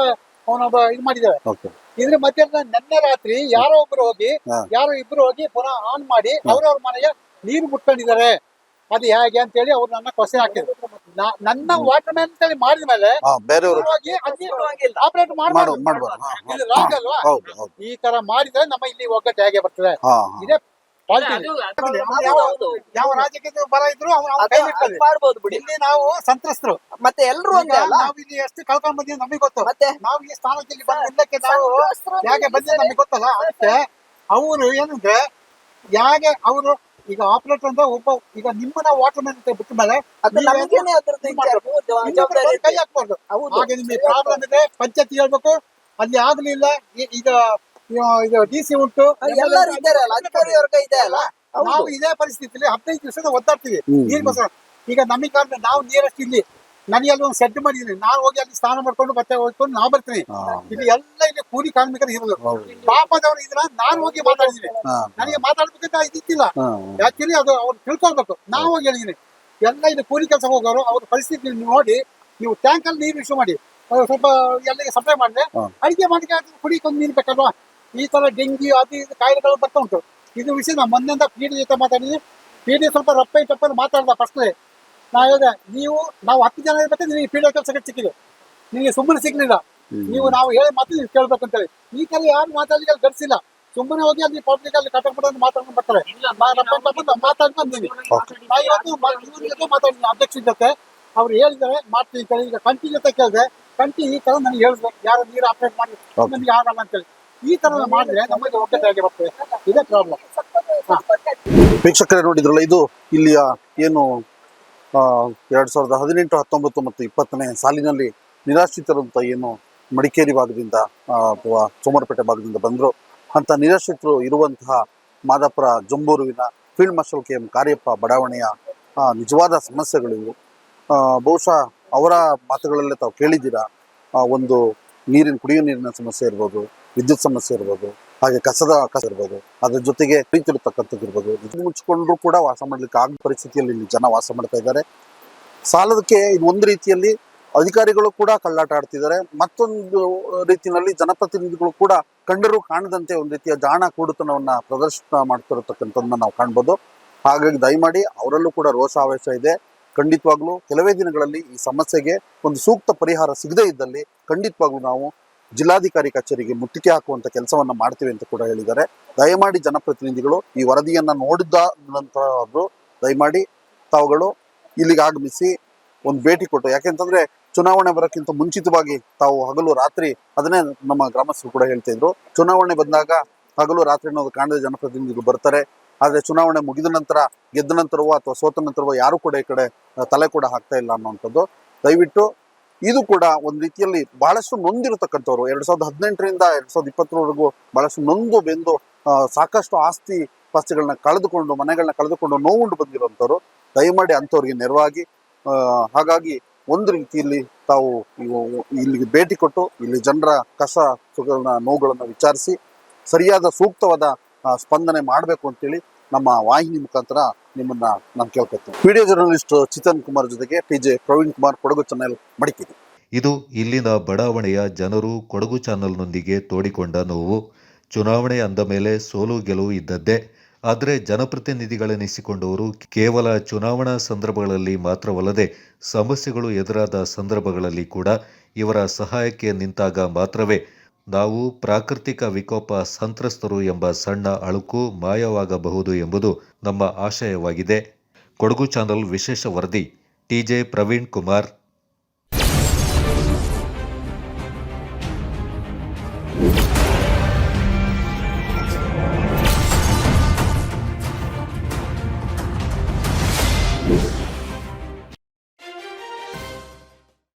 ಅವನೊಬ್ಬ ಇದು ಮಾಡಿದ್ದಾರೆ.
ಓಕೆ.
ಇದ್ರ ಮಧ್ಯ ನಿನ್ನೆ ರಾತ್ರಿ ಯಾರೋ ಒಬ್ರು ಹೋಗಿ. ಯಾರೋ ಇಬ್ರು ಹೋಗಿ ಪುನಃ ಆನ್ ಮಾಡಿ ಅವ್ರವ್ರ ಮನೆಗೆ ನೀರು ಮುಟ್ಕೊಂಡಿದ್ದಾರೆ. ಅದು ಹೇಗೆ ಅಂತ ಹೇಳಿ ಅವ್ರು ನನ್ನ ಕ್ವಶನ್ ಹಾಕಿದ್ರು. ನಾ- ನನ್ನ ವಾಟರ್ ಮ್ಯಾನ್ ಅಂತೇಳಿ ಮಾಡಿದ ಮೇಲೆ ಆಪರೇಟ್
ಮಾಡು
ಮಾಡಬಾರ್ದು. ಈ ತರ ಮಾಡಿದ್ರೆ ನಮ್ಮ ಇಲ್ಲಿ ಒಗ್ಗಟ್ಟು ಹೇಗೆ ಬರ್ತದೆ. ಇದೇ ಯಾವ ಯಾವ ರಾಜ್ಯಕ್ಕೆ ಬರ ಇದ್ರು
ಮಾಡ್ಬೋದು ಬಿಡಿ.
ಇಲ್ಲಿ ನಾವು ಸಂತ್ರಸ್ತರು.
ಮತ್ತೆ ಎಲ್ರು ಒಂದೇ ಅಲ್ಲ?
ನಾವು ಇಲ್ಲಿ ಎಷ್ಟು ಕಳ್ಕೊಂಡ್ ಬಂದಿದ್ದೀವಿ ನಮಗೆ ಗೊತ್ತು.
ಮತ್ತೆ?
ನಾವು ಈ ಸ್ಥಾನದಲ್ಲಿ ಬಂದಿದ್ದಕ್ಕೆ ಬಂದ ನಾವು ಯಾಕೆ ಬಂದಿದ್ದು ನಮಗೆ ಗೊತ್ತಲ್ಲ? ಅದಕ್ಕೆ ಅವರು ಏನಂದ್ರೆ ಯಾಕೆ ಅವರು ಈಗ ಆಪರೇಟರ್ ಅಂದ್ರೆ ಒಬ್ಬ ಈಗ ನಿಮ್ಮನ್ನ ವಾಟರ್ ಮ್ಯಾನ್ ಅಂತ ಬಿಟ್ಟ ಮೇಲೆ ಕೈ. ಹಾಕ್ಬಾರ್ದು. ಹಾಗೆ ನಿಮಗೆ ಪ್ರಾಬ್ಲಮ್ ಇದೆ ಪಂಚಾಯತ್ ಹೇಳ್ಬೇಕು. ಅಲ್ಲಿ ಆಗ್ಲಿಲ್ಲ. ಈಗ ಇದು ಡಿ ಸಿ ಉಂಟು.
ಎಲ್ಲರೂ ಇದ್ದಾರೆ ಅಲ್ಲ? ಅಧಿಕಾರಿ ವರ್ಗ ಇದೆ ಅಲ್ಲ?
ನಾವು ಇದೇ ಪರಿಸ್ಥಿತಿಲಿ ಹದಿನೈದು ದಿವಸದ ಒದ್ದಾಡ್ತೀವಿ. ನೀರಿಗೋಸ್ಕರ. ಈಗ ನಮಗೆ ಕಾರಣ ನಾವು ನೀರಷ್ಟು ಇಲ್ಲಿ ನನಗೆ ಅಲ್ಲಿ ಒಂದು ಸೆಡ್ ಮಾಡಿದ್ದೀನಿ ನಾನು ಹೋಗಿ ಅಲ್ಲಿ ಸ್ನಾನ ಮಾಡ್ಕೊಂಡು ಮತ್ತೆ ಹೋಗ್ಕೊಂಡು ನಾ ಬರ್ತೀನಿ. ಇಲ್ಲಿ ಎಲ್ಲ ಇಲ್ಲಿ ಕೂಲಿ ಕಾರ್ಮಿಕರು ಇರೋದು. ಪಾಪದವ್ರು ಇದ್ರ ನಾನು ಹೋಗಿ
ಮಾತಾಡಿದೀನಿ.
ನನಗೆ ಮಾತಾಡ್ಬೇಕಂತ ಇದ್ದಿಲ್ಲ. ಆಕ್ಚುಲಿ ಅದು ಅವ್ರು ತಿಳ್ಕೊಳ್ಬೇಕು. ನಾವು ಹೋಗಿ ಹೇಳಿದೀನಿ ಎಲ್ಲ ಇಲ್ಲಿ ಕೂಲಿ ಕೆಲಸ ಹೋಗೋರು ಅವ್ರ ಪರಿಸ್ಥಿತಿ ನೋಡಿ ನೀವು ಟ್ಯಾಂಕ್ ಅಲ್ಲಿ ನೀರು ಇಶ್ಯೂ ಮಾಡಿ. ಸ್ವಲ್ಪ ಎಲ್ಲಿಗೆ ಸಪ್ಲೈ ಮಾಡಿದ್ರೆ. ಅಡಿಗೆ ಮಾಡಿಕೆ ಕುಡಿಗೆ ಒಂದು ನೀರು ಬೇಕಲ್ವಾ? ಈ ತರ ಡೆಂಗಿ ಅದು ಇದು ಕಾಯಿಲೆಗಳು ಬರ್ತಾ ಉಂಟು. ಇದು ವಿಷಯ ನಾನು ಮೊನ್ನೆಯಿಂದ ಪಿ ಡಿ ಜೊತೆ ಮಾತಾಡಿದ್ವಿ ಪಿ ಡಿ ಸ್ವಲ್ಪ ರಪ್ಪ ಟಪ್ಪಲ್ಲಿ ಮಾತಾಡ್ದ ಫಸ್ಟ್ ನಾ ಹೇಳಿದೆ ನೀವು ನಾವು ಹತ್ತು ಜನ ಇರ್ಬೇಕು ನಿಮಗೆ ಪಿ ಡಿ ಕೆಲಸ ಸಿಕ್ಕಿದೆ. ನಿಮಗೆ ಸುಮ್ಮನೆ ಸಿಗ್ಲಿಲ್ಲ. ನೀವು ನಾವು ಹೇಳಿ ಮಾತು ನೀವು ಕೇಳ್ಬೇಕು ಅಂತೇಳಿ. ಈ ತರ ಯಾರು ಮಾತಾಡಲಿಕ್ಕೆ ಅಲ್ಲಿ ಗಡಿಸಿಲ್ಲ ಸುಮ್ಮನೆ ಹೋಗಿ ಅಲ್ಲಿ ಪಬ್ಲಿಕ್ ಅಲ್ಲಿ ಕಟ್ಟಡ ಮಾತಾಡ್ಕೊಂಡು ಬರ್ತಾರೆ. ಮಾತಾಡ್ಕೊಂಡು ಬಂದೀನಿ. ನಾ ಇವತ್ತು ಇವ್ರ ಜೊತೆ ಮಾತಾಡಿದ್ದೀನಿ ಅಧ್ಯಕ್ಷರ ಜೊತೆ. ಅವ್ರು ಹೇಳಿದ್ದಾರೆ ಮಾಡ್ತೀನಿ ಅಂತ. ಈಗ ಕಂಟಿ ಜೊತೆ ಕೇಳಿದೆ ಕಂಟಿ ಈ ತರ ನನಗೆ ಹೇಳ್ಬೇಕು. ಯಾರು ನೀರು ಆಪರೇಟ್ ಮಾಡಿ
ನನಗೆ
ನಮಗೆ ಆಗಲ್ಲ ಅಂತೇಳಿ. ಈ ತರ ಮಾಡಿದ್ರೆ ನಮಗೆ ಒಗ್ಗಟ್ಟಾಗಿ ಬರ್ತದೆ. ಇದೇ ಪ್ರಾಬ್ಲಮ್
ವೀಕ್ಷಕರೇ ನೋಡಿದ್ರಲ್ಲ, ಇದು ಇಲ್ಲಿಯ ಏನು ಎರಡ್ ಸಾವಿರದ ಹದಿನೆಂಟು, ಹತ್ತೊಂಬತ್ತು ಮತ್ತು ಇಪ್ಪತ್ತನೇ ಸಾಲಿನಲ್ಲಿ ನಿರಾಶ್ರಿತರಂತ ಏನು ಮಡಿಕೇರಿ ಭಾಗದಿಂದ ಅಥವಾ ಸೋಮರಪೇಟೆ ಭಾಗದಿಂದ ಬಂದರು. ಅಂತ ನಿರಾಶ್ರಿತರು ಇರುವಂತಹ Madapura, ಜಂಬೂರುವಿನ field marshal K M Cariappa ಬಡಾವಣೆಯ ನಿಜವಾದ ಸಮಸ್ಯೆಗಳಿವು. ಬಹುಶಃ ಅವರ ಮಾತುಗಳಲ್ಲೇ ತಾವು ಕೇಳಿದ್ದೀರಾ ಒಂದು ನೀರಿನ ಕುಡಿಯೋ ನೀರಿನ ಸಮಸ್ಯೆ ಇರ್ಬೋದು ವಿದ್ಯುತ್ ಸಮಸ್ಯೆ ಇರ್ಬೋದು, ಹಾಗೆ ಕಸದ ಕಸ ಇರ್ಬೋದು, ಅದ್ರ ಜೊತೆಗೆ ಪ್ರೀತಿರ್ತಕ್ಕಂಥದ್ದು ಇರ್ಬೋದು. ಇದು ಮುಚ್ಚಿಕೊಂಡ್ರು ಕೂಡ ವಾಸ ಮಾಡ್ಲಿಕ್ಕೆ ಆಗ ಪರಿಸ್ಥಿತಿಯಲ್ಲಿ ಇಲ್ಲಿ ಜನ ವಾಸ ಮಾಡ್ತಾ ಇದ್ದಾರೆ. ಸಾಲದಕ್ಕೆ ಇದು ಒಂದು ರೀತಿಯಲ್ಲಿ ಅಧಿಕಾರಿಗಳು ಕೂಡ ಕಳ್ಳಾಟ ಆಡ್ತಿದ್ದಾರೆ. ಮತ್ತೊಂದು ರೀತಿಯಲ್ಲಿ ಜನಪ್ರತಿನಿಧಿಗಳು ಕೂಡ ಕಂಡರೂ ಕಾಣದಂತೆ ಒಂದು ರೀತಿಯ ಜಾಣ ಕೂಡುತನವನ್ನ ಪ್ರದರ್ಶನ ಮಾಡ್ತಿರತಕ್ಕಂಥದ್ದನ್ನ ನಾವು ಕಾಣ್ಬೋದು. ಹಾಗಾಗಿ ದಯಮಾಡಿ ಅವರಲ್ಲೂ ಕೂಡ ರೋಷಾವೇಶ ಇದೆ. ಖಂಡಿತವಾಗ್ಲೂ ಕೆಲವೇ ದಿನಗಳಲ್ಲಿ ಈ ಸಮಸ್ಯೆಗೆ ಒಂದು ಸೂಕ್ತ ಪರಿಹಾರ ಸಿಗದೇ ಇದ್ದಲ್ಲಿ ಖಂಡಿತವಾಗ್ಲೂ ನಾವು ಜಿಲ್ಲಾಧಿಕಾರಿ ಕಚೇರಿಗೆ ಮುತ್ತಿಗೆ ಹಾಕುವಂತ ಕೆಲಸವನ್ನ ಮಾಡ್ತೀವಿ ಅಂತ ಕೂಡ ಹೇಳಿದ್ದಾರೆ. ದಯಮಾಡಿ ಜನಪ್ರತಿನಿಧಿಗಳು ಈ ವರದಿಯನ್ನ ನೋಡಿದ ನಂತರ ಅವರು ದಯಮಾಡಿ ತಾವುಗಳು ಇಲ್ಲಿಗೆ ಆಗಮಿಸಿ ಒಂದು ಭೇಟಿ ಕೊಟ್ಟು, ಯಾಕೆಂತಂದ್ರೆ ಚುನಾವಣೆ ಬರೋಕ್ಕಿಂತ ಮುಂಚಿತವಾಗಿ ತಾವು ಹಗಲು ರಾತ್ರಿ ಅದನ್ನೇ ನಮ್ಮ ಗ್ರಾಮಸ್ಥರು ಕೂಡ ಹೇಳ್ತಾ ಇದ್ರು. ಚುನಾವಣೆ ಬಂದಾಗ ಹಗಲು ರಾತ್ರಿ ಅನ್ನೋದು ಕಾಣದ ಜನಪ್ರತಿನಿಧಿಗಳು ಬರ್ತಾರೆ. ಆದ್ರೆ ಚುನಾವಣೆ ಮುಗಿದ ನಂತರ, ಗೆದ್ದ ನಂತರವೋ ಅಥವಾ ಸೋತ ನಂತರವೋ ಯಾರು ಕೂಡ ಈ ಕಡೆ ತಲೆ ಕೂಡ ಹಾಕ್ತಾ ಇಲ್ಲ ಅನ್ನೋವಂಥದ್ದು. ದಯವಿಟ್ಟು ಇದು ಕೂಡ ಒಂದು ರೀತಿಯಲ್ಲಿ ಬಹಳಷ್ಟು ನೊಂದಿರತಕ್ಕಂಥವ್ರು. ಎರಡ್ ಸಾವಿರದ ಹದಿನೆಂಟರಿಂದ ಎರಡ್ ಸಾವಿರದ ಇಪ್ಪತ್ತರವರೆಗೂ ಬಹಳಷ್ಟು ನೊಂದು ಬೆಂದು ಸಾಕಷ್ಟು ಆಸ್ತಿ ಪಾಸ್ತಿಗಳನ್ನ ಕಳೆದುಕೊಂಡು ಮನೆಗಳನ್ನ ಕಳೆದುಕೊಂಡು ನೋವುಂಡು ಬಂದಿರುವಂಥವ್ರು. ದಯಮಾಡಿ ಅಂಥವ್ರಿಗೆ ನೆರವಾಗಿ ಹಾಗಾಗಿ ಒಂದು ರೀತಿಯಲ್ಲಿ ತಾವು ಇಲ್ಲಿಗೆ ಭೇಟಿ ಕೊಟ್ಟು, ಇಲ್ಲಿ ಜನರ ಕಸ ಸುಗಳನ್ನ ನೋವುಗಳನ್ನ ವಿಚಾರಿಸಿ, ಸರಿಯಾದ ಸೂಕ್ತವಾದ ಸ್ಪಂದನೆ ಮಾಡಬೇಕು ಅಂತೇಳಿ ನಮ್ಮ ವಾಹಿನಿ ಮುಖಾಂತರ ನಿಮ್ಮನ್ನ ನಾನು ಕೇಳ್ಕೊತೀನಿ. ವಿಡಿಯೋ ಜರ್ನಲಿಸ್ಟ್ ಚಿತನ್ ಕುಮಾರ್ ಜೊತೆಗೆ P J Praveen Kumar Kodagu channel Madikeri
ಇದು ಇಲ್ಲಿನ ಬಡಾವಣೆಯ ಜನರು ಕೊಡಗು ಚಾನಲ್ನೊಂದಿಗೆ ತೋಡಿಕೊಂಡ ನೋವು. ಚುನಾವಣೆ ಅಂದ ಮೇಲೆ ಸೋಲು ಗೆಲುವು ಇದ್ದದ್ದೇ. ಆದರೆ ಜನಪ್ರತಿನಿಧಿಗಳೆನಿಸಿಕೊಂಡವರು ಕೇವಲ ಚುನಾವಣಾ ಸಂದರ್ಭಗಳಲ್ಲಿ ಮಾತ್ರವಲ್ಲದೆ ಸಮಸ್ಯೆಗಳು ಎದುರಾದ ಸಂದರ್ಭಗಳಲ್ಲಿ ಕೂಡ ಇವರ ಸಹಾಯಕ್ಕೆ ನಿಂತಾಗ ಮಾತ್ರವೇ ನಾವು ಪ್ರಾಕೃತಿಕ ವಿಕೋಪ ಸಂತ್ರಸ್ತರು ಎಂಬ ಸಣ್ಣ ಅಳುಕು ಮಾಯವಾಗಬಹುದು ಎಂಬುದು ನಮ್ಮ ಆಶಯವಾಗಿದೆ. ಕೊಡಗು ಚಾನಲ್ ವಿಶೇಷ ವರದಿ ಟಿಜೆ ಪ್ರವೀಣ್ ಕುಮಾರ್.